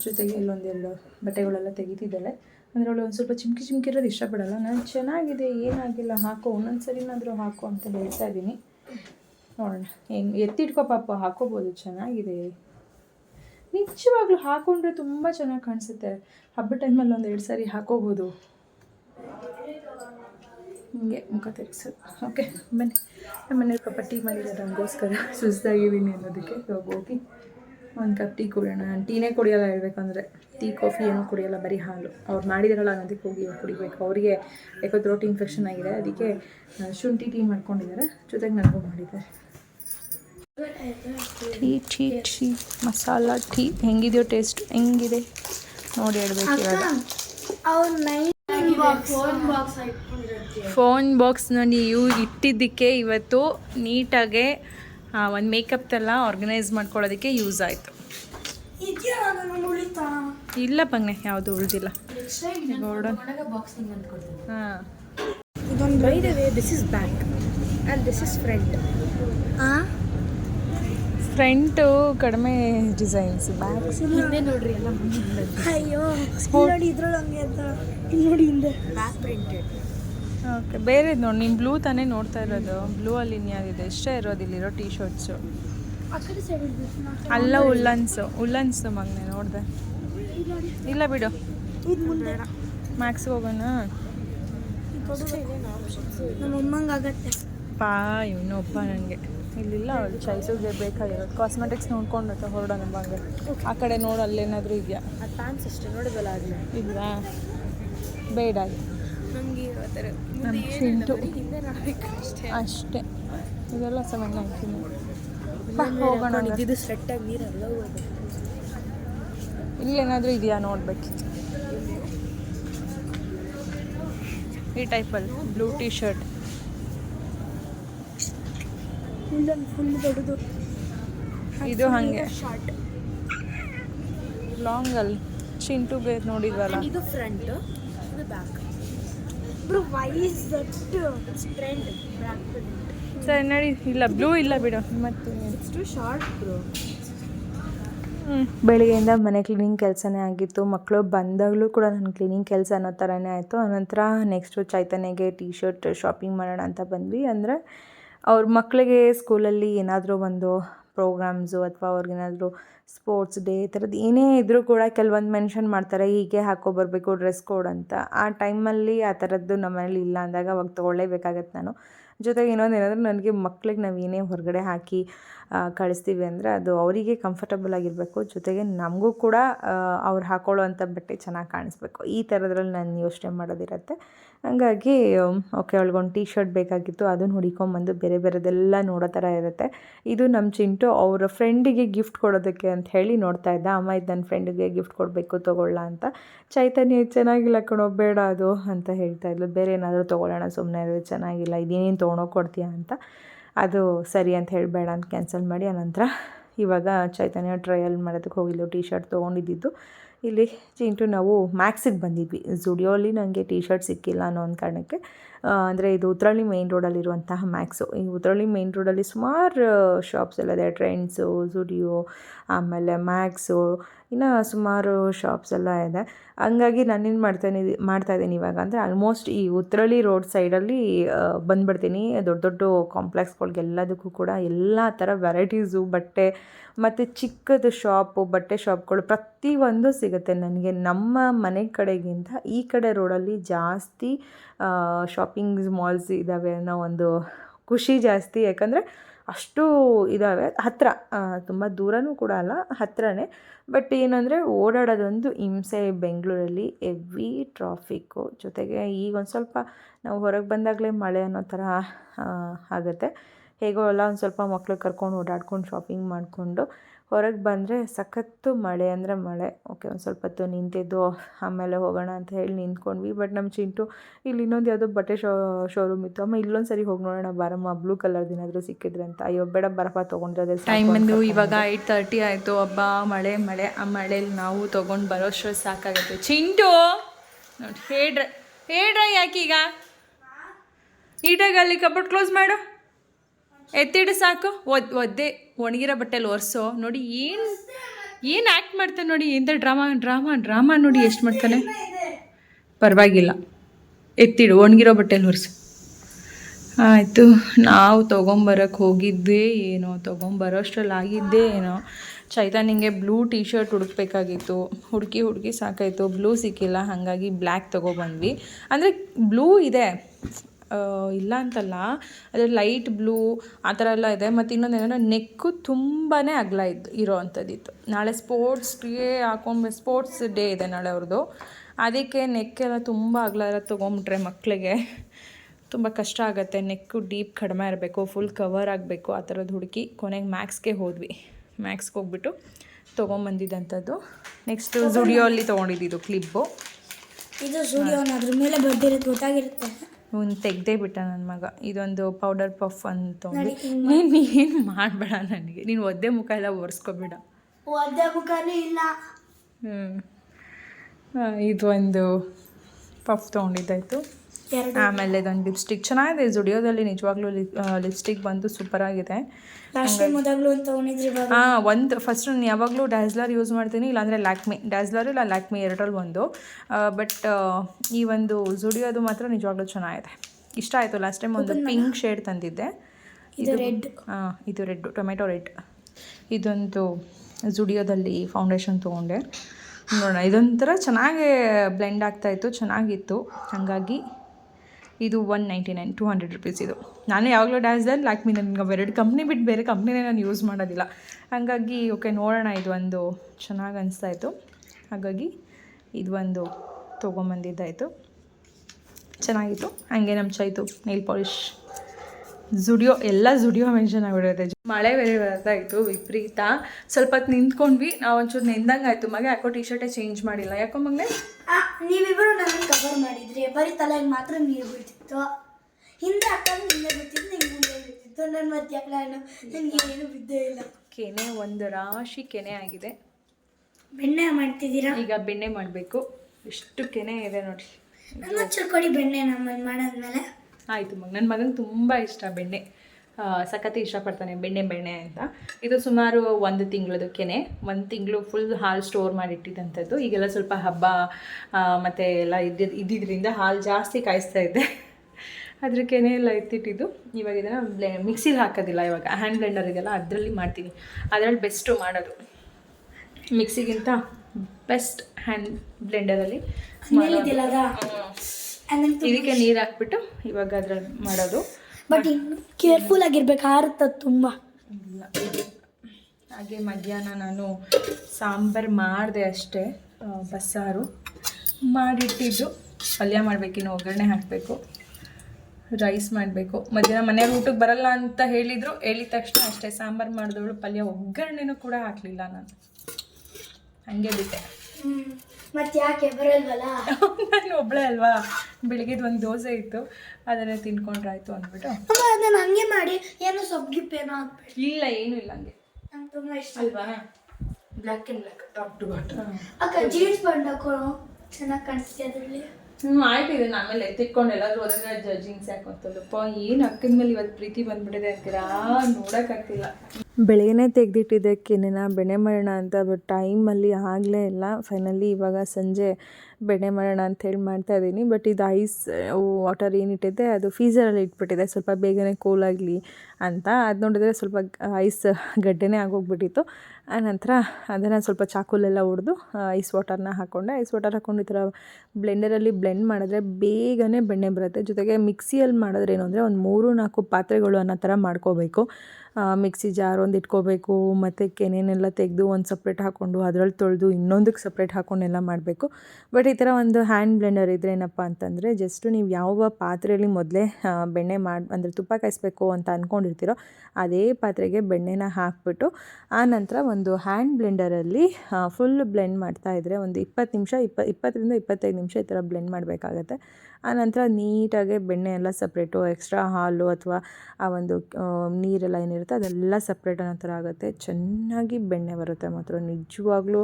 ಜೊತೆಗೆ ಇಲ್ಲೊಂದೆರಡು ಬಟ್ಟೆಗಳೆಲ್ಲ ತೆಗಿತಿದ್ದಾಳೆ. ಅಂದರೆ ಒಂದು ಸ್ವಲ್ಪ ಚಿಮ್ಕಿ ಚಿಮ್ಕಿ ಇರೋದು ಇಷ್ಟಪಡಲ್ಲ ನಾನು ಚೆನ್ನಾಗಿದೆ, ಏನಾಗಿಲ್ಲ, ಹಾಕೋ ಒಂದೊಂದು ಸರಿನಾದರೂ ಹಾಕೋ ಅಂತ ಹೇಳ್ತಾ ಇದ್ದೀನಿ. ನೋಡೋಣ. ಹೆಂಗೆ ಎತ್ತಿಟ್ಕೋ ಪಾಪ, ಹಾಕೋಬೋದು. ಚೆನ್ನಾಗಿದೆ. ನಿಜವಾಗ್ಲೂ ಹಾಕೊಂಡ್ರೆ ತುಂಬ ಚೆನ್ನಾಗಿ ಕಾಣಿಸುತ್ತೆ. ಹಬ್ಬ ಟೈಮಲ್ಲಿ ಒಂದು ಎರಡು ಸಾರಿ ಹಾಕೋಬೋದು. ಹಿಂಗೆ ಮುಖ ತಿರ್ಗಿಸೋದು ಓಕೆ ಬನ್ನಿ ನಮ್ಮ ಮನೇಲಿ ಪಾಪ ಟೀ ಮಾಡಿದ್ದಾರೆ ನಮಗೋಸ್ಕರ ಸುಸ್ತಾಗಿದ್ದೀನಿ ಅನ್ನೋದಕ್ಕೆ. ಹೋಗಿ ಒಂದು ಕಪ್ ಟೀ ಕುಡಿಯೋಣ. ನಾನು ಟೀನೇ ಕುಡಿಯೋಲ್ಲ ಹೇಳ್ಬೇಕಂದ್ರೆ ಟೀ ಕಾಫಿ ಏನೂ ಕುಡಿಯೋಲ್ಲ, ಬರೀ ಹಾಲು. ಅವ್ರು ಮಾಡಿದಾರಲ್ಲ ಅನ್ನೋದಕ್ಕೆ ಹೋಗಿ ಕುಡಿಬೇಕು. ಅವರಿಗೆ ಯಾಕೋ ಥ್ರೋಟ್ ಇನ್ಫೆಕ್ಷನ್ ಆಗಿದೆ, ಅದಕ್ಕೆ ಶುಂಠಿ ಟೀ ಮಾಡ್ಕೊಂಡಿದ್ದಾರೆ. ಜೊತೆಗೆ ನನಗೂ ಮಾಡಿದ್ದಾರೆ. Tea tea tea masala tea ಹೆಂಗಿದೆಯೋ taste ಹೆಂಗಿದೆ? ನೋಡಿ ಹೇಳ್ಬೇಕು ಇವಾಗ. ಫೋನ್ ಬಾಕ್ಸ್ನ ನೀವು ಇಟ್ಟಿದ್ದಕ್ಕೆ ಇವತ್ತು ನೀಟಾಗೆ ಒಂದು ಮೇಕಪ್ ತೆಲ್ಲ ಆರ್ಗನೈಸ್ ಮಾಡ್ಕೊಳ್ಳೋದಕ್ಕೆ ಯೂಸ್ ಆಯಿತು. ಇಲ್ಲ ಪಂಗ್ನೆ ಯಾವುದು ಉಳಿದಿಲ್ಲ. ಗೋಲ್ಡನ್ ಹಾಂ. This is back and this is front front ಕಡಿಮೆ ಡಿಸೈನ್ಸ್ ಬ್ಯಾಕ್ಸ್ ಹಿಂದೆ ನೋಡ್ರಿ ಎಲ್ಲ ಅಯ್ಯೋ ನೋಡಿ ಇದ್ರಲ್ಲಿ ಹಂಗೆ ಅಂತ. ನೋಡಿ ಹಿಂದೆ. ಬ್ಯಾಕ್ ಪ್ರಿಂಟೆಡ್ ಓಕೆ ಬೇರೆ ನೋಡಿ ನೀನು ಬ್ಲೂ ತಾನೇ ನೋಡ್ತಾ ಇರೋದು. ಬ್ಲೂ ಅಲ್ಲಿ ಇನ್ಯಾವಿದೆ ಇಷ್ಟೇ ಇರೋದು ಇಲ್ಲಿರೋ ಟೀ ಶರ್ಟ್ಸು ಅಲ್ಲ ಉಲ್ಲನ್ಸು ಉಲ್ಲನ್ಸು ಮಗನೆ ನೋಡಿದೆ. ಇಲ್ಲ ಬಿಡು. ಇದು ಮುಂದೆ. ಮ್ಯಾಕ್ಸ್ಗೆ ಹೋಗೋಣ? ಪಾ ಇವನೊಬ್ಬ ನನಗೆ ಇಲ್ಲಿಲ್ಲ ಅವಳು ಚಾಯ್ಸಿಗೆ ಬೇಕಾಗಿರೋದು. ಕಾಸ್ಮೆಟಿಕ್ಸ್ ನೋಡ್ಕೊಂಡು ಹೊರಡೋಣ ಬಂಗೆ ಆ ಕಡೆ ನೋಡು ಅಲ್ಲೇನಾದರೂ ಇದೆಯಾ? ಅದು ಪ್ಯಾಂಟ್ಸ್ ಅಷ್ಟೇ ನೋಡಿದಲ್ಲ ಆಗಲಿ? ಇಲ್ಲ ಬೇಡ ನಮ್ಮ ಚಿಂಟು ಅಷ್ಟೇ. ಇದೆಲ್ಲ ಸೆವೆನ್ ನೈನ್ಟೀನ್ ಹೋಗೋಣ ಸ್ವೆಟ್ಟಾಗಿ ನೀರೆಲ್ಲ ಇಲ್ಲೇನಾದರೂ ಇದೆಯಾ ನೋಡ್ಬೇಕು. ಈ ಟೈಪಲ್ಲಿ ಬ್ಲೂ ಟೀ ಶರ್ಟ್ ಫುಲ್ ದೊಡ್ಡದು. ಇದು ಹಾಗೆ. ಶಾರ್ಟ್ ಲಾಂಗಲ್ಲಿ ಚಿಂಟು ಬೇರೆ ನೋಡಿದ್ವಲ್ಲ. ಇದು ಫ್ರಂಟ್ ಇದು back bro why is that it's trend back ಸರಿ ನಡಿ. ಇಲ್ಲ ಬ್ಲೂ ಇಲ್ಲ ಬಿಡು. ಮತ್ತೆ ಇಟ್ಸ್ ಟು ಶಾರ್ಟ್ ಬ್ರೋ. ಬೆಳಿಗ್ಗೆಯಿಂದ ಮನೆ ಕ್ಲೀನಿಂಗ್ ಕೆಲಸನೇ ಆಗಿತ್ತು. ಮಕ್ಕಳು ಬಂದಾಗಲೂ ಕೂಡ ನನ್ನ ಕ್ಲೀನಿಂಗ್ ಕೆಲಸ ಅನ್ನೋ ಥರನೇ ಆಯಿತು. ಆನಂತರ ನೆಕ್ಸ್ಟು ಚೈತನ್ಯಗೆ ಟಿ ಶರ್ಟ್ ಶಾಪಿಂಗ್ ಮಾಡೋಣ ಅಂತ ಬಂದ್ವಿ. ಅಂದರೆ ಅವ್ರ ಮಕ್ಕಳಿಗೆ ಸ್ಕೂಲಲ್ಲಿ ಏನಾದರೂ ಒಂದು ಪ್ರೋಗ್ರಾಮ್ಸು ಅಥವಾ ಅವ್ರಿಗೇನಾದರೂ ಸ್ಪೋರ್ಟ್ಸ್ ಡೇ, ಈ ಥರದ್ದು ಏನೇ ಇದ್ದರೂ ಕೂಡ ಕೆಲವೊಂದು ಮೆನ್ಷನ್ ಮಾಡ್ತಾರೆ, ಹೀಗೆ ಹಾಕೋ ಬರಬೇಕು, ಡ್ರೆಸ್ ಕೋಡ್ ಅಂತ. ಆ ಟೈಮಲ್ಲಿ ಆ ಥರದ್ದು ನಮ್ಮ ಮನೇಲಿ ಇಲ್ಲ ಅಂದಾಗ ಅವಾಗ ತೊಗೊಳ್ಳೇಬೇಕಾಗತ್ತೆ ನಾನು. ಜೊತೆಗೆ ಇನ್ನೊಂದು ಏನಂದರೆ ನನಗೆ ಮಕ್ಳಿಗೆ ನಾವು ಏನೇ ಹೊರಗಡೆ ಹಾಕಿ ಕಳಿಸ್ತೀವಿ ಅಂದರೆ ಅದು ಅವರಿಗೆ ಕಂಫರ್ಟಬಲ್ ಆಗಿರಬೇಕು. ಜೊತೆಗೆ ನಮಗೂ ಕೂಡ ಅವ್ರು ಹಾಕೊಳ್ಳೋ ಅಂಥ ಬಟ್ಟೆ ಚೆನ್ನಾಗಿ ಕಾಣಿಸ್ಬೇಕು. ಈ ಥರದ್ರಲ್ಲಿ ನಾನು ಯೋಚನೆ ಮಾಡೋದಿರತ್ತೆ. ಹಂಗಾಗಿ ಓಕೆ, ಅವ್ಳಿಗೊಂದು ಟೀ ಶರ್ಟ್ ಬೇಕಾಗಿತ್ತು, ಅದನ್ನು ಹುಡಿಕೊಂಬಂದು ಬೇರೆ ಬೇರೆದೆಲ್ಲ ನೋಡೋ ಥರ ಇರುತ್ತೆ. ಇದು ನಮ್ಮ ಚಿಂಟು ಅವರ ಫ್ರೆಂಡಿಗೆ ಗಿಫ್ಟ್ ಕೊಡೋದಕ್ಕೆ ಅಂತ ಹೇಳಿ ನೋಡ್ತಾ ಇದ್ದ. ಅಮ್ಮ, ಇದು ನನ್ನ ಫ್ರೆಂಡಿಗೆ ಗಿಫ್ಟ್ ಕೊಡಬೇಕು, ತೊಗೊಳ್ಳ ಅಂತ. ಚೈತನ್ಯ ಚೆನ್ನಾಗಿಲ್ಲ ಕಣೋ, ಬೇಡ ಅದು ಅಂತ ಹೇಳ್ತಾ ಇದ್ಲು. ಬೇರೆ ಏನಾದರೂ ತೊಗೊಳ್ಳೋಣ ಸುಮ್ಮನೆ ಅದು ಚೆನ್ನಾಗಿಲ್ಲ, ಇದೇನೇನು ತೊಗೊಂಡೋಗಿ ಕೊಡ್ತೀಯಾ ಅಂತ. ಅದು ಸರಿ ಅಂತ ಹೇಳಬೇಡ ಅಂತ ಕ್ಯಾನ್ಸಲ್ ಮಾಡಿ, ಆನಂತರ ಇವಾಗ ಚೈತನ್ಯ ಟ್ರಯಲ್ ಮಾಡೋದಕ್ಕೆ ಹೋಗಿದ್ದು ಟೀ ಶರ್ಟ್ ತೊಗೊಂಡಿದ್ದು. ಇಲ್ಲಿ ಚಿಂಟು ನಾವು ಮ್ಯಾಕ್ಸಿಗೆ ಬಂದಿದ್ವಿ. ಜುಡಿಯೋಲಿ ನನಗೆ ಟಿ ಶರ್ಟ್ ಸಿಕ್ಕಿಲ್ಲ ಅನ್ನೋ ಒಂದು ಕಾರಣಕ್ಕೆ ಅಂದರೆ ಇದು ಉತ್ರಳ್ಳಿ ಮೇಯ್ನ್ ರೋಡಲ್ಲಿರುವಂತಹ ಮ್ಯಾಕ್ಸು. ಈ ಉತ್ರಳ್ಳಿ ಮೇನ್ ರೋಡಲ್ಲಿ ಸುಮಾರು ಶಾಪ್ಸ್ ಎಲ್ಲ ಇದೆ. ಟ್ರೆಂಡ್ಸು ಜುಡಿಯೋ ಆಮೇಲೆ ಮ್ಯಾಕ್ಸು ಇನ್ನು ಸುಮಾರು ಶಾಪ್ಸ್ ಎಲ್ಲ ಇದೆ. ಹಂಗಾಗಿ ನಾನೇನು ಮಾಡ್ತಾನೆ ಮಾಡ್ತಾಯಿದ್ದೀನಿ ಇವಾಗ ಅಂದರೆ ಆಲ್ಮೋಸ್ಟ್ ಈ ಉತ್ರಳ್ಳಿ ರೋಡ್ ಸೈಡಲ್ಲಿ ಬಂದುಬಿಡ್ತೀನಿ. ದೊಡ್ಡ ದೊಡ್ಡ ಕಾಂಪ್ಲೆಕ್ಸ್ಗಳಿಗೆಲ್ಲದಕ್ಕೂ ಕೂಡ ಎಲ್ಲ ಥರ ವೆರೈಟೀಸು ಬಟ್ಟೆ ಮತ್ತು ಚಿಕ್ಕದು ಶಾಪು ಬಟ್ಟೆ ಶಾಪ್ಗಳು ಪ್ರತಿಯೊಂದು ಸಿಗುತ್ತೆ ನನಗೆ. ನಮ್ಮ ಮನೆ ಕಡೆಗಿಂತ ಈ ಕಡೆ ರೋಡಲ್ಲಿ ಜಾಸ್ತಿ ಶಾಪಿಂಗ್ ಮಾಲ್ಸ್ ಇದ್ದಾವೆ ಅನ್ನೋ ಒಂದು ಖುಷಿ ಜಾಸ್ತಿ. ಯಾಕಂದರೆ ಅಷ್ಟು ಇದ್ದಾವೆ ಹತ್ತಿರ ತುಂಬ ದೂರನೂ ಕೂಡ ಅಲ್ಲ ಹತ್ತಿರನೇ ಬಟ್ ಏನಂದರೆ ಓಡಾಡೋದೊಂದು ಹಿಂಸೆ ಬೆಂಗಳೂರಲ್ಲಿ ಎವ್ರಿ ಟ್ರಾಫಿಕ್ಕು. ಜೊತೆಗೆ ಈಗ ಒಂದು ಸ್ವಲ್ಪ ನಾವು ಹೊರಗೆ ಬಂದಾಗಲೇ ಮಳೆ ಅನ್ನೋ ಥರ ಆಗುತ್ತೆ. ಹೇಗೋ ಎಲ್ಲ ಒಂದು ಸ್ವಲ್ಪ ಮಕ್ಳು ಕರ್ಕೊಂಡು ಓಡಾಡ್ಕೊಂಡು ಶಾಪಿಂಗ್ ಮಾಡಿಕೊಂಡು ಹೊರಗೆ ಬಂದರೆ ಸಖತ್ತು ಮಳೆ ಅಂದರೆ ಮಳೆ. ಓಕೆ ಒಂದು ಸ್ವಲ್ಪ ಹೊತ್ತು ನಿಂತಿದ್ದು ಆಮೇಲೆ ಹೋಗೋಣ ಅಂತ ಹೇಳಿ ನಿಂತ್ಕೊಂಡ್ವಿ. ಬಟ್ ನಮ್ಮ ಚಿಂಟು ಇಲ್ಲಿ ಇನ್ನೊಂದು ಯಾವುದೋ ಬಟ್ಟೆ ಶೋ ಶೋರೂಮ್ ಇತ್ತು. ಅಮ್ಮ ಇಲ್ಲೊಂದು ಸರಿ ಹೋಗಿ ನೋಡೋಣ ಬಾರಮ್ಮ. ಬ್ಲೂ ಕಲರ್ದು ಏನಾದರೂ ಸಿಕ್ಕಿದ್ರೆ ಅಂತ. ಅಯ್ಯೋ ಬೇಡ ಬರಪ್ಪ ತೊಗೊಂಡ್ರೆ ಟೈಮ್ ಬಂದು ಇವಾಗ ಏಯ್ಟ್ ತರ್ಟಿ ಆಯಿತು. ಹಬ್ಬ ಮಳೆ ಮಳೆ. ಆ ಮಳೆಯಲ್ಲಿ ನಾವು ತೊಗೊಂಡು ಬರೋಷ್ಟು ಸಾಕಾಗುತ್ತೆ. ಚಿಂಟು! ನೋಡಿ ಹೇಳ್ರ ಯಾಕೆ ಯಾಕೀಗ? ನೀಟಾಗಿ ಅಲ್ಲಿ ಕಬೋರ್ಡ್ ಕ್ಲೋಸ್ ಮಾಡು. ಎತ್ತಿಡು ಸಾಕು. ಒದ್ ಒದ್ದೆ ಒಣಗಿರೋ ಬಟ್ಟೆಲಿ ಒರೆಸೋ. ನೋಡಿ ಏನು ಏನು ಆ್ಯಕ್ಟ್ ಮಾಡ್ತಾನೆ ನೋಡಿ ಇಂಥ ಡ್ರಾಮಾ ಡ್ರಾಮಾ ಡ್ರಾಮಾ ನೋಡಿ ಎಷ್ಟು ಮಾಡ್ತಾನೆ. ಪರವಾಗಿಲ್ಲ. ಎತ್ತಿಡು, ಒಣಗಿರೋ ಬಟ್ಟೆಲಿ ಒರೆಸು. ಆಯಿತು, ನಾವು ತೊಗೊಂಬರಕ್ಕೆ ಹೋಗಿದ್ದೇ ಏನೋ ತೊಗೊಂಬರೋಷ್ಟ್ರಲ್ಲಿ ಆಗಿದ್ದೇ ಏನೋ. ಚೈತನ್ಯಂಗೆ ಬ್ಲೂ ಟೀ ಶರ್ಟ್ ಹುಡುಕ್ಬೇಕಾಗಿತ್ತು ಹುಡುಕಿ ಹುಡುಕಿ ಸಾಕಾಯಿತು. ಬ್ಲೂ ಸಿಕ್ಕಿಲ್ಲ, ಹಾಗಾಗಿ ಬ್ಲ್ಯಾಕ್ ತೊಗೊಬಂದ್ವಿ. ಅಂದರೆ ಬ್ಲೂ ಇದೆ. ಇಲ್ಲ ಅಂತಲ್ಲ. ಅದು ಲೈಟ್ ಬ್ಲೂ ಆ ಥರ ಎಲ್ಲ ಇದೆ. ಮತ್ತು ಇನ್ನೊಂದು ಏನಂದರೆ ನೆಕ್ಕು ತುಂಬಾ ಅಗಲ ಇದ್ದು ಇರೋ ಅಂಥದ್ದಿತ್ತು. ನಾಳೆ ಸ್ಪೋರ್ಟ್ಸ್ಗೆ ಹಾಕೊಂಡು ಸ್ಪೋರ್ಟ್ಸ್ ಡೇ ಇದೆ ನಾಳೆ ಅವ್ರದ್ದು ಅದಕ್ಕೆ ನೆಕ್ಕೆಲ್ಲ ತುಂಬ ಅಗಲ ಎಲ್ಲ ತೊಗೊಂಬಿಟ್ರೆ ಮಕ್ಕಳಿಗೆ ತುಂಬ ಕಷ್ಟ ಆಗುತ್ತೆ. ನೆಕ್ಕು ಡೀಪ್ ಕಡಿಮೆ ಇರಬೇಕು ಫುಲ್ ಕವರ್ ಆಗಬೇಕು. ಆ ಥರದ್ದು ಹುಡುಕಿ ಕೊನೆಗೆ ಮ್ಯಾಕ್ಸ್ಗೆ ಹೋದ್ವಿ. ಮ್ಯಾಕ್ಸ್ಗೆ ಹೋಗ್ಬಿಟ್ಟು ತೊಗೊಂಬಂದಿದ್ದಂಥದ್ದು. ನೆಕ್ಸ್ಟ್ ಸ್ಟುಡಿಯೋ ಅಲ್ಲಿ ತೊಗೊಂಡಿದ್ದು ಕ್ಲಿಪ್ಪು ಇದು ಸ್ಟುಡಿಯೋ ಅದ್ರ ಮೇಲೆ ಬರ್ದಿರೋದು ಗೊತ್ತಾಗಿರುತ್ತೆ. ಇವ್ನು ತೆಗ್ದೇ ಬಿಟ್ಟ ನನ್ನ ಮಗ. ಇದೊಂದು ಪೌಡರ್ ಪಫ್ ಅಂತ ನೀನು ಏನು ಮಾಡಬೇಡ ನನಗೆ. ನೀನು ಒದ್ದೆ ಮುಖ ಎಲ್ಲ ಒರೆಸ್ಕೊಬೇಡ. ಒದ್ದೆ ಮುಖನೇ ಇಲ್ಲ. ಹ್ಞೂ ಇದು ಒಂದು ಪಫ್ ತೊಗೊಂಡಿದ್ದಾಯಿತು. ಆಮೇಲೆ ಇದೊಂದು ಲಿಪ್ಸ್ಟಿಕ್. ಚೆನ್ನಾಗಿದೆ ಜುಡಿಯೋದಲ್ಲಿ ನಿಜವಾಗ್ಲೂ ಲಿಪ್ಸ್ಟಿಕ್ ಬಂದು ಸೂಪರ್ ಆಗಿದೆ ಹಾಂ ಒಂದು ಫಸ್ಟ್ ನಾನು ಯಾವಾಗಲೂ ಡ್ಯಾಸ್ಲರ್ ಯೂಸ್ ಮಾಡ್ತೀನಿ ಇಲ್ಲಾಂದರೆ ಲ್ಯಾಕ್ಮಿ ಡ್ಯಾಸ್ಲರ್ ಇಲ್ಲ ಲ್ಯಾಕ್ಮಿ ಎರಡರಲ್ಲಿ ಒಂದು. ಬಟ್ ಈ ಒಂದು ಜುಡಿಯೋದು ಮಾತ್ರ ನಿಜವಾಗ್ಲೂ ಚೆನ್ನಾಗಿದೆ. ಇಷ್ಟ ಆಯಿತು ಲಾಸ್ಟ್ ಟೈಮ್ ಒಂದು ಪಿಂಕ್ ಶೇಡ್ ತಂದಿದ್ದೆ. ಇದು ರೆಡ್ ಹಾಂ ಇದು ರೆಡ್ ಟೊಮೆಟೊ ರೆಡ್ ಇದೊಂದು ಜುಡಿಯೋದಲ್ಲಿ ಫೌಂಡೇಶನ್ ತೊಗೊಂಡೆ. ನೋಡೋಣ ಇದೊಂಥರ ಚೆನ್ನಾಗೇ ಬ್ಲೆಂಡ್ ಆಗ್ತಾಯಿತ್ತು ಚೆನ್ನಾಗಿತ್ತು. ಹಾಗಾಗಿ ಇದು one ninety nine two hundred rupees ಇದು. ನಾನು ಯಾವಾಗಲೂ ಲ್ಯಾಕ್ ಲ್ಯಾಕ್ಮಿ ನನಗೆ ಅವೆರಡು ಕಂಪ್ನಿ ಬಿಟ್ಟು ಬೇರೆ ಕಂಪ್ನಿನೇ ನಾನು ಯೂಸ್ ಮಾಡೋದಿಲ್ಲ. ಹಾಗಾಗಿ ಓಕೆ ನೋಡೋಣ ಇದು ಒಂದು ಚೆನ್ನಾಗಿ ಅನಿಸ್ತಾ ಇತ್ತು ಹಾಗಾಗಿ ಇದು ಒಂದು ತೊಗೊಂಬಂದಿದ್ದಾಯಿತು. ಚೆನ್ನಾಗಿತ್ತು. ಹಾಗೆ ನಮ್ಮ ಚೈತು ನೈಲ್ ಪಾಲಿಶ್ ಜುಡಿಯೋ ಎಲ್ಲ ಜುಡಿಯೋ ಮೆನ್ಷನ್ ಆಗಿಬಿಡುತ್ತೆ. ಮಳೆ ಬೇರೆ ಬರ್ತಾ ಇತ್ತು ವಿಪರೀತ. ಸ್ವಲ್ಪ ಹೊತ್ತು ನಿಂತ್ಕೊಂಡ್ವಿ ನಾವು ಒಂಚೂರು ನೆಂದಂಗೆ ಆಯಿತು ಮಗ ಯಾಕೋ ಟೀ ಶರ್ಟೇ ಚೇಂಜ್ ಮಾಡಿಲ್ಲ. ಯಾಕೋ ಮಗನೇ? ಆ, ನೀವಿಬ್ಬರು ನನ್ನ ಕವರ್ ಮಾಡಿದ್ರಿ. ಬರೀ ತಲೆಗೆ ಮಾತ್ರ ನೀರು ಬೀಳ್ತಿತ್ತು. ಹಿಂದೆ ಹಾಕೊಂಡು ಹಿಂದೆ ಬಿಡ್ತಿತ್ತು ನಿಂಗೆ ಮುಂದೆ ಬಿಡ್ತಿತ್ತು. ನನ್ನ ಮಧ್ಯ ನಾನು ನನಗೆ ಏನು ಬಿದ್ದೇ ಇಲ್ಲ. ಕೆನೆ ಒಂದು ರಾಶಿ ಕೆನೆ ಆಗಿದೆ. ಬೆಣ್ಣೆ ಮಾಡ್ತಿದ್ದೀರಾ? ಈಗ ಬೆಣ್ಣೆ ಮಾಡಬೇಕು. ಎಷ್ಟು ಕೆನೆ ಇದೆ ನೋಡಿ. ನನ್ನ ಒಂಚೂರು ಕೊಡಿ ಬೆಣ್ಣೆ ನಮ್ಮ ಮಾಡಾದ್ಮೇಲೆ. ಆಯಿತು ಮಗ. ನನ್ನ ಮಗನಿಗೆ ತುಂಬ ಇಷ್ಟ ಬೆಣ್ಣೆ. ಸಖತ್ ಸಖತ್ತು ಇಷ್ಟಪಡ್ತಾನೆ ಬೆಣ್ಣೆ ಬೆಣ್ಣೆ ಅಂತ. ಇದು ಸುಮಾರು ಒಂದು ತಿಂಗಳದು ಕೆನೆ ಒಂದು ತಿಂಗಳು ಫುಲ್ ಹಾಲು ಸ್ಟೋರ್ ಮಾಡಿಟ್ಟಿದ್ದಂಥದ್ದು. ಈಗೆಲ್ಲ ಸ್ವಲ್ಪ ಹಬ್ಬ ಮತ್ತು ಎಲ್ಲ ಇದ್ದಿದ್ದು ಇದ್ದಿದ್ದರಿಂದ ಹಾಲು ಜಾಸ್ತಿ ಕಾಯಿಸ್ತಾ ಇದ್ದೆ. ಅದ್ರ ಕೆನೆ ಎಲ್ಲ ಎತ್ತಿಟ್ಟಿದ್ದು. ಇವಾಗ ಇದನ್ನು ಬ್ಲೆ ಮಿಕ್ಸಿಲಿ ಹಾಕೋದಿಲ್ಲ ಇವಾಗ. ಹ್ಯಾಂಡ್ ಬ್ಲೆಂಡರ್ ಇದೆಲ್ಲ ಅದರಲ್ಲಿ ಮಾಡ್ತೀನಿ. ಅದರಲ್ಲಿ ಬೆಸ್ಟು ಮಾಡೋದು. ಮಿಕ್ಸಿಗಿಂತ ಬೆಸ್ಟ್ ಹ್ಯಾಂಡ್ ಬ್ಲೆಂಡರಲ್ಲಿ ಇದಕ್ಕೆ ನೀರು ಹಾಕ್ಬಿಟ್ಟು ಇವಾಗ ಅದ್ರ ಮಾಡೋದು. ಬಟ್ ಇನ್ನು ಕೇರ್ಫುಲ್ ಆಗಿರ್ಬೇಕು ಆರತ್ತ ತುಂಬ. ಹಾಗೆ ಮಧ್ಯಾಹ್ನ ನಾನು ಸಾಂಬಾರು ಮಾಡಿದೆ ಅಷ್ಟೇ ಬಸ್ಸಾರು. ಮಾಡಿಟ್ಟಿದ್ದು ಪಲ್ಯ ಮಾಡಬೇಕಿನ್ನು ಒಗ್ಗರಣೆ ಹಾಕಬೇಕು ರೈಸ್ ಮಾಡಬೇಕು. ಮಧ್ಯಾಹ್ನ ಮನೆಯವ್ರು ಊಟಕ್ಕೆ ಬರಲ್ಲ ಅಂತ ಹೇಳಿದರು ಹೇಳಿದ ತಕ್ಷಣ ಅಷ್ಟೇ ಸಾಂಬಾರು ಮಾಡಿದವಳು ಪಲ್ಯ ಒಗ್ಗರಣೆನೂ ಕೂಡ ಹಾಕಲಿಲ್ಲ ನಾನು. ಹಂಗೆ ಬಿಟ್ಟೆ. ಮತ್ತೆ ಯಾಕೆ ಬರಲ್ವಲ್ಲ ನಾನು ಒಬ್ಳೆ ಅಲ್ವಾ? ಬೆಳಿಗ್ಗೆದು ಒಂದು ದೋಸೆ ಇತ್ತು. ಅದನ್ನೇ ತಿನ್ಕೊಂಡ್ರಾಯ್ತು ಅಂದ್ಬಿಟ್ಟು. ಅಮ್ಮ ಅದನ್ನ ಹಂಗೆ ಮಾಡಿ. ಏನೋ ಸೊಪ್ಪು ಏನೋ ಹಾಕ್ಬೇಡಿ. ಇಲ್ಲ ಏನು ಇಲ್ಲ ಹಂಗೆ. ನಂಗೆ ತುಂಬ ಇಷ್ಟ. ಅಲ್ವಾ? Black and black top to bottom ಅಕ್ಕ ಜೀನ್ಸ್ ಪ್ಯಾಂಟ್ ಹಾಕೋಣ ಚೆನ್ನಾಗಿ ಕಾಣಿಸ್ತೀಯ ಅದರಲ್ಲಿ. ಹ್ಞೂ ಆಯ್ತು ಇದನ್ನ ಆಮೇಲೆ ಎತ್ತಿಟ್ಕೊಂಡು ಎಲ್ಲಾದ್ರೂ ಹೋದ್ರೆ ಜಡ್ಜಿಂಗ್ಸ್ ಯಾಕೊಂತಲ್ಲಪ್ಪ ಏನು ಅಕ್ಕನ ಮೇಲೆ ಇವತ್ತು ಪ್ರೀತಿ ಬಂದ್ಬಿಟ್ಟಿದೆ ಅಂತೀರಾ? ನೋಡೋಕ್ಕಾಗ್ತಿಲ್ಲ ಬೆಳಗ್ಗೆನೇ ತೆಗೆದಿಟ್ಟಿದ್ದೆ ಬೆಣ್ಣೆ ಮಾಡೋಣ ಅಂತ ಬಟ್ ಟೈಮಲ್ಲಿ ಆಗಲೇ ಇಲ್ಲ. ಫೈನಲಿ ಇವಾಗ ಸಂಜೆ ಬೆಣೆ ಬೆಣ್ಣೆ ಮಾಡೋಣ ಮಾಡ್ತಾ ಇದ್ದೀನಿ. ಬಟ್ ಇದು ಐಸ್ ವಾಟರ್ ಏನಿಟ್ಟಿದೆ ಅದು ಫೀಸರಲ್ಲಿ ಇಟ್ಬಿಟ್ಟಿದೆ ಸ್ವಲ್ಪ ಬೇಗನೆ ಕೂಲ್ ಆಗಲಿ ಅಂತ. ಅದು ನೋಡಿದ್ರೆ ಸ್ವಲ್ಪ ಐಸ್ ಗಡ್ಡೆನೇ ಆಗೋಗ್ಬಿಟ್ಟಿತ್ತು. ಆನಂತರ ಅದನ್ನು ಸ್ವಲ್ಪ ಚಾಕುಲೆಲ್ಲ ಹೊಡೆದು ಐಸ್ ವಾಟರ್ನ ಹಾಕ್ಕೊಂಡೆ ಐಸ್ ವಾಟರ್ ಹಾಕ್ಕೊಂಡು ಈ ಥರ ಬ್ಲೆಂಡರಲ್ಲಿ ಬ್ಲೆಂಡ್ ಮಾಡಿದ್ರೆ ಬೇಗನೆ ಬೆಣ್ಣೆ ಬರುತ್ತೆ. ಜೊತೆಗೆ ಮಿಕ್ಸಿಯಲ್ಲಿ ಮಾಡಿದ್ರೆ ಏನು ಅಂದರೆ ಒಂದು ಮೂರು ನಾಲ್ಕು ಪಾತ್ರೆಗಳು ಅನ್ನೋ ಥರ ಮಾಡ್ಕೋಬೇಕು. ಮಿಕ್ಸಿ ಜಾರ್ ಒಂದು ಇಟ್ಕೋಬೇಕು, ಮತ್ತು ಕೆನೆನೆಲ್ಲ ತೆಗೆದು ಒಂದು ಸಪ್ರೇಟ್ ಹಾಕ್ಕೊಂಡು ಅದರಲ್ಲಿ ತೊಳೆದು ಇನ್ನೊಂದಕ್ಕೆ ಸಪ್ರೇಟ್ ಹಾಕ್ಕೊಂಡೆಲ್ಲ ಮಾಡಬೇಕು. ಬಟ್ ಈ ಥರ ಒಂದು ಹ್ಯಾಂಡ್ ಬ್ಲೆಂಡರ್ ಇದ್ರೆ ಏನಪ್ಪ ಅಂತಂದರೆ ಜಸ್ಟ್ ನೀವು ಯಾವ ಪಾತ್ರೆಯಲ್ಲಿ ಮೊದಲೇ ಬೆಣ್ಣೆ ಮಾಡಿ, ಅಂದರೆ ತುಪ್ಪ ಕಾಯಿಸ್ಬೇಕು ಅಂತ ಅಂದ್ಕೊಂಡಿರ್ತೀರೋ ಅದೇ ಪಾತ್ರೆಗೆ ಬೆಣ್ಣೆನ ಹಾಕಿಬಿಟ್ಟು ನಂತರ ಒಂದು ಹ್ಯಾಂಡ್ ಬ್ಲೆಂಡರಲ್ಲಿ ಫುಲ್ ಬ್ಲೆಂಡ್ ಮಾಡ್ತಾ ಇದ್ದರೆ ಒಂದು ಇಪ್ಪತ್ತು ನಿಮಿಷ ಇಪ್ಪ ಇಪ್ಪತ್ತರಿಂದ ಇಪ್ಪತ್ತೈದು ನಿಮಿಷ ಈ ಥರ ಬ್ಲೆಂಡ್ ಮಾಡಬೇಕಾಗತ್ತೆ. ಆನಂತರ ನೀಟಾಗಿ ಬೆಣ್ಣೆ ಎಲ್ಲ ಸಪ್ರೇಟು ಎಕ್ಸ್ಟ್ರಾ ಹಾಲು ಅಥವಾ ಆ ಒಂದು ನೀರೆಲ್ಲ ಏನಿರುತ್ತೆ ಅದೆಲ್ಲ ಸಪ್ರೇಟ್ ಅನ್ನೋ ಥರ ಆಗುತ್ತೆ. ಚೆನ್ನಾಗಿ ಬೆಣ್ಣೆ ಬರುತ್ತೆ ಮಾತ್ರ. ನಿಜವಾಗ್ಲೂ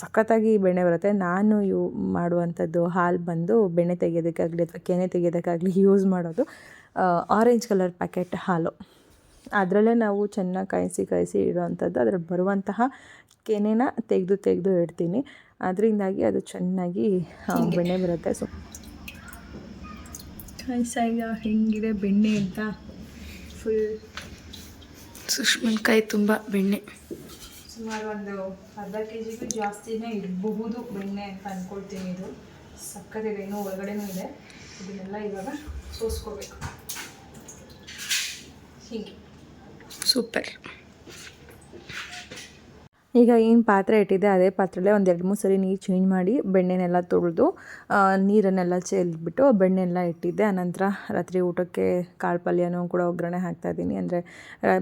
ಸಖತ್ತಾಗಿ ಬೆಣ್ಣೆ ಬರುತ್ತೆ. ನಾನು ಯೂ, ಮಾಡುವಂಥದ್ದು ಹಾಲು ಬಂದು ಬೆಣ್ಣೆ ತೆಗೆಯೋದಕ್ಕಾಗಲಿ ಅಥವಾ ಕೆನೆ ತೆಗೆಯೋದಕ್ಕಾಗಲಿ ಯೂಸ್ ಮಾಡೋದು ಆರೆಂಜ್ ಕಲರ್ ಪ್ಯಾಕೆಟ್ ಹಾಲು. ಅದರಲ್ಲೇ ನಾವು ಚೆನ್ನಾಗಿ ಕಾಯಿಸಿ ಕಾಯಿಸಿ ಇಡೋವಂಥದ್ದು. ಅದ್ರಲ್ಲಿ ಬರುವಂತಹ ಕೆನೆನ ತೆಗೆದು ತೆಗೆದು ಇಡ್ತೀನಿ. ಅದರಿಂದಾಗಿ ಅದು ಚೆನ್ನಾಗಿ ಬೆಣ್ಣೆ ಬರುತ್ತೆ. ಸೊ ಕಾಯಿಸಾಗ ಹೆಂಗಿದೆ ಬೆಣ್ಣೆ ಅಂತ? ಫುಲ್ ಸುಷ್ಮನ್ ಕೈ ತುಂಬ ಬೆಣ್ಣೆ. ಸುಮಾರು ಒಂದು ಅರ್ಧ ಕೆ ಜಿಗೂ ಜಾಸ್ತಿನೇ ಇರಬಹುದು ಬೆಣ್ಣೆ ಅಂತ ಅಂದ್ಕೊಳ್ತೀನಿ ಇದು. ಸಕ್ಕತ್ತಿದೆ ಇನ್ನೂ ಒಳಗಡೆನೂ ಇದೆ. ಇದನ್ನೆಲ್ಲ ಇವಾಗ ಸೋಸ್ಕೋಬೇಕು. ಹೀಗೆ. ಸೂಪರ್. ಈಗ ಏನು ಪಾತ್ರೆ ಇಟ್ಟಿದ್ದೆ, ಅದೇ ಪಾತ್ರೆಲೇ ಒಂದು ಎರಡು ಮೂರು ಸರಿ ನೀರು ಚೇಂಜ್ ಮಾಡಿ ಬೆಣ್ಣೆನೆಲ್ಲ ತೊಳೆದು ನೀರನ್ನೆಲ್ಲ ಚೆಲ್ಬಿಟ್ಟು ಬೆಣ್ಣೆಲ್ಲ ಇಟ್ಟಿದ್ದೆ. ಆನಂತರ ರಾತ್ರಿ ಊಟಕ್ಕೆ ಕಾಳು ಪಲ್ಯನೂ ಕೂಡ ಒಗ್ಗರಣೆ ಹಾಕ್ತಾಯಿದ್ದೀನಿ ಅಂದರೆ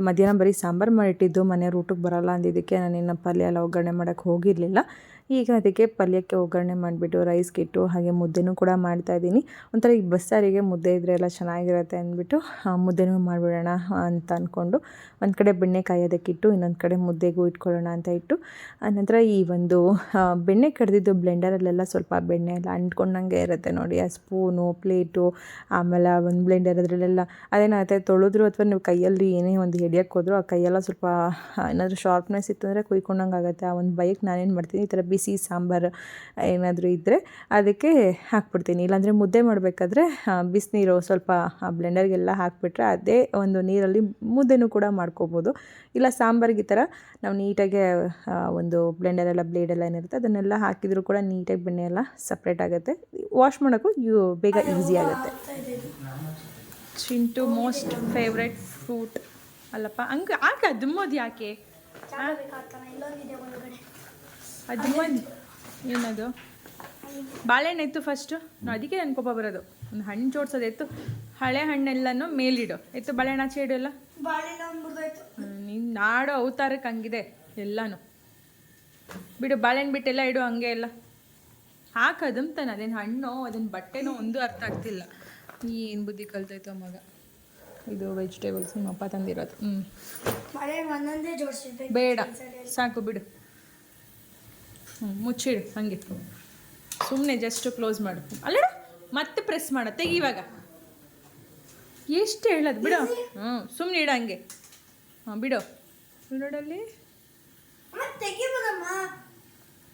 ಮಧ್ಯಾಹ್ನ ಬರೀ ಸಾಂಬಾರು ಮಾಡಿಟ್ಟಿದ್ದು, ಮನೆಯವ್ರು ಊಟಕ್ಕೆ ಬರಲ್ಲ ಅಂದಿದ್ದಕ್ಕೆ ನಾನಿನ್ನು ಪಲ್ಯ ಎಲ್ಲ ಒಗ್ಗರಣೆ ಮಾಡೋಕ್ಕೆ ಹೋಗಿರಲಿಲ್ಲ. ಈಗ ಅದಕ್ಕೆ ಪಲ್ಯಕ್ಕೆ ಒಗ್ಗರಣೆ ಮಾಡಿಬಿಟ್ಟು ರೈಸ್ಗೆ ಇಟ್ಟು ಹಾಗೆ ಮುದ್ದೆನೂ ಕೂಡ ಮಾಡ್ತಾಯಿದ್ದೀನಿ ಒಂಥರ ಈ ಬಸ್ಸಾರಿಗೆ ಮುದ್ದೆ ಇದ್ದರೆ ಎಲ್ಲ ಚೆನ್ನಾಗಿರುತ್ತೆ ಅಂದ್ಬಿಟ್ಟು ಮುದ್ದೆನೂ ಮಾಡಿಬಿಡೋಣ ಅಂತ ಅಂದ್ಕೊಂಡು ಒಂದು ಕಡೆ ಬೆಣ್ಣೆ ಕಾಯೋದಕ್ಕಿಟ್ಟು ಇನ್ನೊಂದು ಕಡೆ ಮುದ್ದೆಗೂ ಇಟ್ಕೊಳ್ಳೋಣ ಅಂತ ಇಟ್ಟು ಆನಂತರ ಈ ಒಂದು ಬೆಣ್ಣೆ ಕಡ್ದಿದ್ದು ಬ್ಲೆಂಡರಲ್ಲೆಲ್ಲ ಸ್ವಲ್ಪ ಬೆಣ್ಣೆ ಎಲ್ಲ ಅಂಟ್ಕೊಂಡಂಗೆ ಇರುತ್ತೆ ನೋಡಿ, ಆ ಸ್ಪೂನು ಪ್ಲೇಟು ಆಮೇಲೆ ಒಂದು ಬ್ಲೆಂಡರ್ ಅದರಲ್ಲೆಲ್ಲ ಅದೇನಾಗುತ್ತೆ ತೊಳೆದ್ರು ಅಥವಾ ನೀವು ಕೈಯಲ್ಲಿ ಏನೇ ಒಂದು ಹಿಡಿಯೋಕ್ಕೆ ಹೋದ್ರು ಆ ಕೈಯೆಲ್ಲ ಸ್ವಲ್ಪ ಏನಾದರೂ ಶಾರ್ಪ್ನೆಸ್ ಇತ್ತು ಅಂದರೆ ಕುಯ್ಕೊಂಡಂಗೆ ಆಗುತ್ತೆ ಆ ಒಂದು ಬೈಕ್ ನಾನೇನು ಮಾಡ್ತೀನಿ, ಈ ಥರ ಬಿಸಿ ಸಾಂಬಾರು ಏನಾದರೂ ಇದ್ದರೆ ಅದಕ್ಕೆ ಹಾಕ್ಬಿಡ್ತೀನಿ. ಇಲ್ಲಾಂದರೆ ಮುದ್ದೆ ಮಾಡಬೇಕಾದ್ರೆ ಬಿಸಿನೀರು ಸ್ವಲ್ಪ ಆ ಬ್ಲೆಂಡರ್ಗೆಲ್ಲ ಹಾಕಿಬಿಟ್ರೆ ಅದೇ ಒಂದು ನೀರಲ್ಲಿ ಮುದ್ದೆನೂ ಕೂಡ ಮಾಡ್ಕೋಬೋದು. ಇಲ್ಲ ಸಾಂಬಾರಿಗೆ ಈ ಥರ ನಾವು ನೀಟಾಗಿ ಒಂದು ಬ್ಲೆಂಡರೆಲ್ಲ ಬ್ಲೇಡೆಲ್ಲ ಏನಿರುತ್ತೆ ಅದನ್ನೆಲ್ಲ ಹಾಕಿದರೂ ಕೂಡ ನೀಟಾಗಿ ಬೆಣ್ಣೆ ಎಲ್ಲ ಸಪ್ರೇಟ್ ಆಗುತ್ತೆ. ವಾಶ್ ಮಾಡೋಕ್ಕೂ ಯೂ ಬೇಗ ಈಸಿ ಆಗುತ್ತೆ. ಚಿಂಟು ಮೋಸ್ಟ್ ಫೇವ್ರೆಟ್ ಫ್ರೂಟ್ ಅಲ್ಲಪ್ಪ. ಹಂಗೆ ಆಕೆ ದುಮ್ಮೋದು ಯಾಕೆ? ಬೇಕಾಗ್ತಾನೆ ಒಂದು ಏನದು? ಬಾಳೆಹಣ್ಣು ಎತ್ತು ಫಸ್ಟು ಅದಕ್ಕೆ ನನ್ನ ಕೋಪ ಬರೋದು. ಒಂದು ಹಣ್ಣು ಜೋಡ್ಸೋದು ಎತ್ತು. ಹಳೆ ಹಣ್ಣೆಲ್ಲನೂ ಮೇಲಿಡು. ಎತ್ತು ಬಾಳೆಹಣ್ಣು ಆಚೆ ಇಡು ಎಲ್ಲ. ನೀನು ನಾಡೋ ಅವತಾರಕ್ಕೆ ಹಂಗಿದೆ ಎಲ್ಲನೂ. ಬಿಡು ಬಾಳೆಹಣ್ಣು ಬಿಟ್ಟೆಲ್ಲ ಇಡು ಹಂಗೆ ಎಲ್ಲ. ಹಾಕು ಅದಂತಾನೆ ಅದೇನು ಹಣ್ಣು ಅದನ್ನು ಬಟ್ಟೆನೋ ಒಂದು ಅರ್ಥ ಆಗ್ತಿಲ್ಲ. ಏನು ಬುದ್ಧಿ ಕಲ್ತೈತೋ ಮಗ. ಇದು ವೆಜಿಟೇಬಲ್ಸ್ ನಿಮ್ಮಪ್ಪ ತಂದಿರೋದು. ಹ್ಞೂ ಬೇಡ. ಸಾಕು ಬಿಡು. ಹ್ಞೂ ಮುಚ್ಚಿಡು ಹಂಗೆ. ಸುಮ್ಮನೆ ಜಸ್ಟ್ ಕ್ಲೋಸ್ ಮಾಡು. ಅಲ್ಲಡ ಮತ್ತೆ ಪ್ರೆಸ್ ಮಾಡ ತೆಗಿ ಇವಾಗ. ಎಷ್ಟು ಹೇಳೋದು ಬಿಡು. ಹ್ಞೂ ಸುಮ್ಮನೆ ಇಡೋ ಹಂಗೆ. ಹಾಂ ಬಿಡು. ನೋಡಲ್ಲಿ.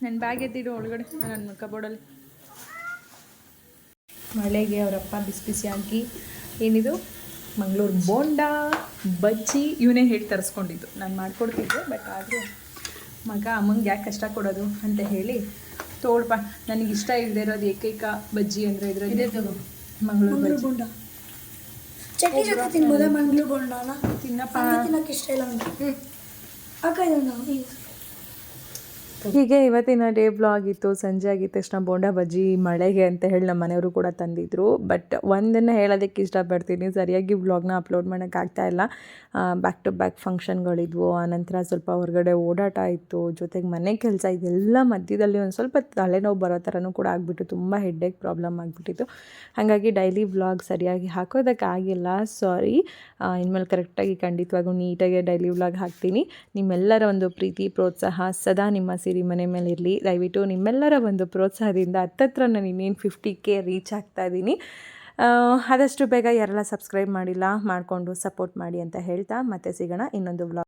ನನ್ನ ಬ್ಯಾಗ್ ಎದ್ದಿಡು ಒಳಗಡೆ ನನ್ನ ಕಬೋರ್ಡಲ್ಲಿ ಮಳೆಗೆ ಅವರಪ್ಪ ಬಿಸಿ ಬಿಸಿ ಹಾಕಿ ಏನಿದು? ಮಂಗಳೂರು ಬೋಂಡ ಬಜ್ಜಿ ಇವನೇ ಹೇಳಿ ತರಿಸ್ಕೊಂಡಿದ್ದು. ನಾನು ಮಾಡ್ಕೊಡ್ತಿದ್ದೆ ಬಟ್ ಆದರೂ ಮಗ ಅಮ್ಮಂಗೆ ಯಾಕೆ ಕಷ್ಟ ಕೊಡೋದು ಅಂತ ಹೇಳಿ ತೋಳ್ಪ ನನಗೆ ಇಷ್ಟ ಇಲ್ಲದೆ ಇರೋದು ಏಕೈಕ ಬಜ್ಜಿ ಅಂದರೆ ಇದರಲ್ಲಿ ಮಂಗಳೂರು ಬೋಂಡ. ಚಟ್ನಿ ಜೊತೆ ತಿನ್ಬೋದ ಮಂಗಳೂರು ಬೋಂಡನ? ತಿನ್ನಪ್ಪ. ತಿನ್ನಕ್ಕೆ ಇಷ್ಟ ಇಲ್ಲ ಅಂತ ಹ್ಞೂ ಅಕ್ಕ ಇದನ್ನು ಈಗ ಹೀಗೆ ಇವತ್ತಿನ ಡೇ ಬ್ಲಾಗ್ ಇತ್ತು, ಸಂಜೆ ಆಗಿದ ತಕ್ಷಣ ಬೋಂಡಾ ಬಜ್ಜಿ, ಮಳೆಗೆ ಅಂತ ಹೇಳಿ ನಮ್ಮ ಮನೆಯವರು ಕೂಡ ತಂದಿದ್ರು. ಬಟ್ ಒಂದನ್ನು ಹೇಳೋದಕ್ಕೆ ಇಷ್ಟಪಡ್ತೀನಿ, ಸರಿಯಾಗಿ ಬ್ಲಾಗ್ನ ಅಪ್ಲೋಡ್ ಮಾಡೋಕ್ಕಾಗ್ತಾ ಇಲ್ಲ. ಬ್ಯಾಕ್ ಟು ಬ್ಯಾಕ್ ಫಂಕ್ಷನ್ಗಳಿದ್ವು ಆನಂತರ ಸ್ವಲ್ಪ ಹೊರಗಡೆ ಓಡಾಟ ಇತ್ತು, ಜೊತೆಗೆ ಮನೆ ಕೆಲಸ ಇದೆಲ್ಲ ಮಧ್ಯದಲ್ಲಿ ಒಂದು ಸ್ವಲ್ಪ ತಲೆನೋವು ಬರೋ ಥರನೂ ಕೂಡ ಆಗಿಬಿಟ್ಟು ತುಂಬ ಹೆಡ್ಡೇಕ್ ಪ್ರಾಬ್ಲಮ್ ಆಗಿಬಿಟ್ಟಿತ್ತು. ಹಾಗಾಗಿ ಡೈಲಿ ವ್ಲಾಗ್ ಸರಿಯಾಗಿ ಹಾಕೋದಕ್ಕೆ ಆಗಿಲ್ಲ. ಸಾರಿ ಇನ್ಮೇಲೆ ಕರೆಕ್ಟಾಗಿ ಖಂಡಿತವಾಗೂ ನೀಟಾಗಿ ಡೈಲಿ ವ್ಲಾಗ್ ಹಾಕ್ತೀನಿ. ನಿಮ್ಮೆಲ್ಲರ ಒಂದು ಪ್ರೀತಿ, ಪ್ರೋತ್ಸಾಹ ಸದಾ ನಿಮ್ಮ ಸಿರಿ ಮನೆ ಮೇಲೆ ಇರಲಿ. ದಯವಿಟ್ಟು ನಿಮ್ಮೆಲ್ಲರ ಒಂದು ಪ್ರೋತ್ಸಾಹದಿಂದ ಹತ್ತತ್ರ ನಾನು ಇನ್ನೇನು ಫಿಫ್ಟಿ ಕೆ ರೀಚ್ ಆಗ್ತಾ ಇದ್ದೀನಿ ಆದಷ್ಟು ಬೇಗ ಯಾರೆಲ್ಲ ಸಬ್ಸ್ಕ್ರೈಬ್ ಮಾಡಿಲ್ಲ, ಮಾಡಿಕೊಂಡು ಸಪೋರ್ಟ್ ಮಾಡಿ ಅಂತ ಹೇಳ್ತಾ ಮತ್ತೆ ಸಿಗೋಣ ಇನ್ನೊಂದು ವ್ಲಾಗ್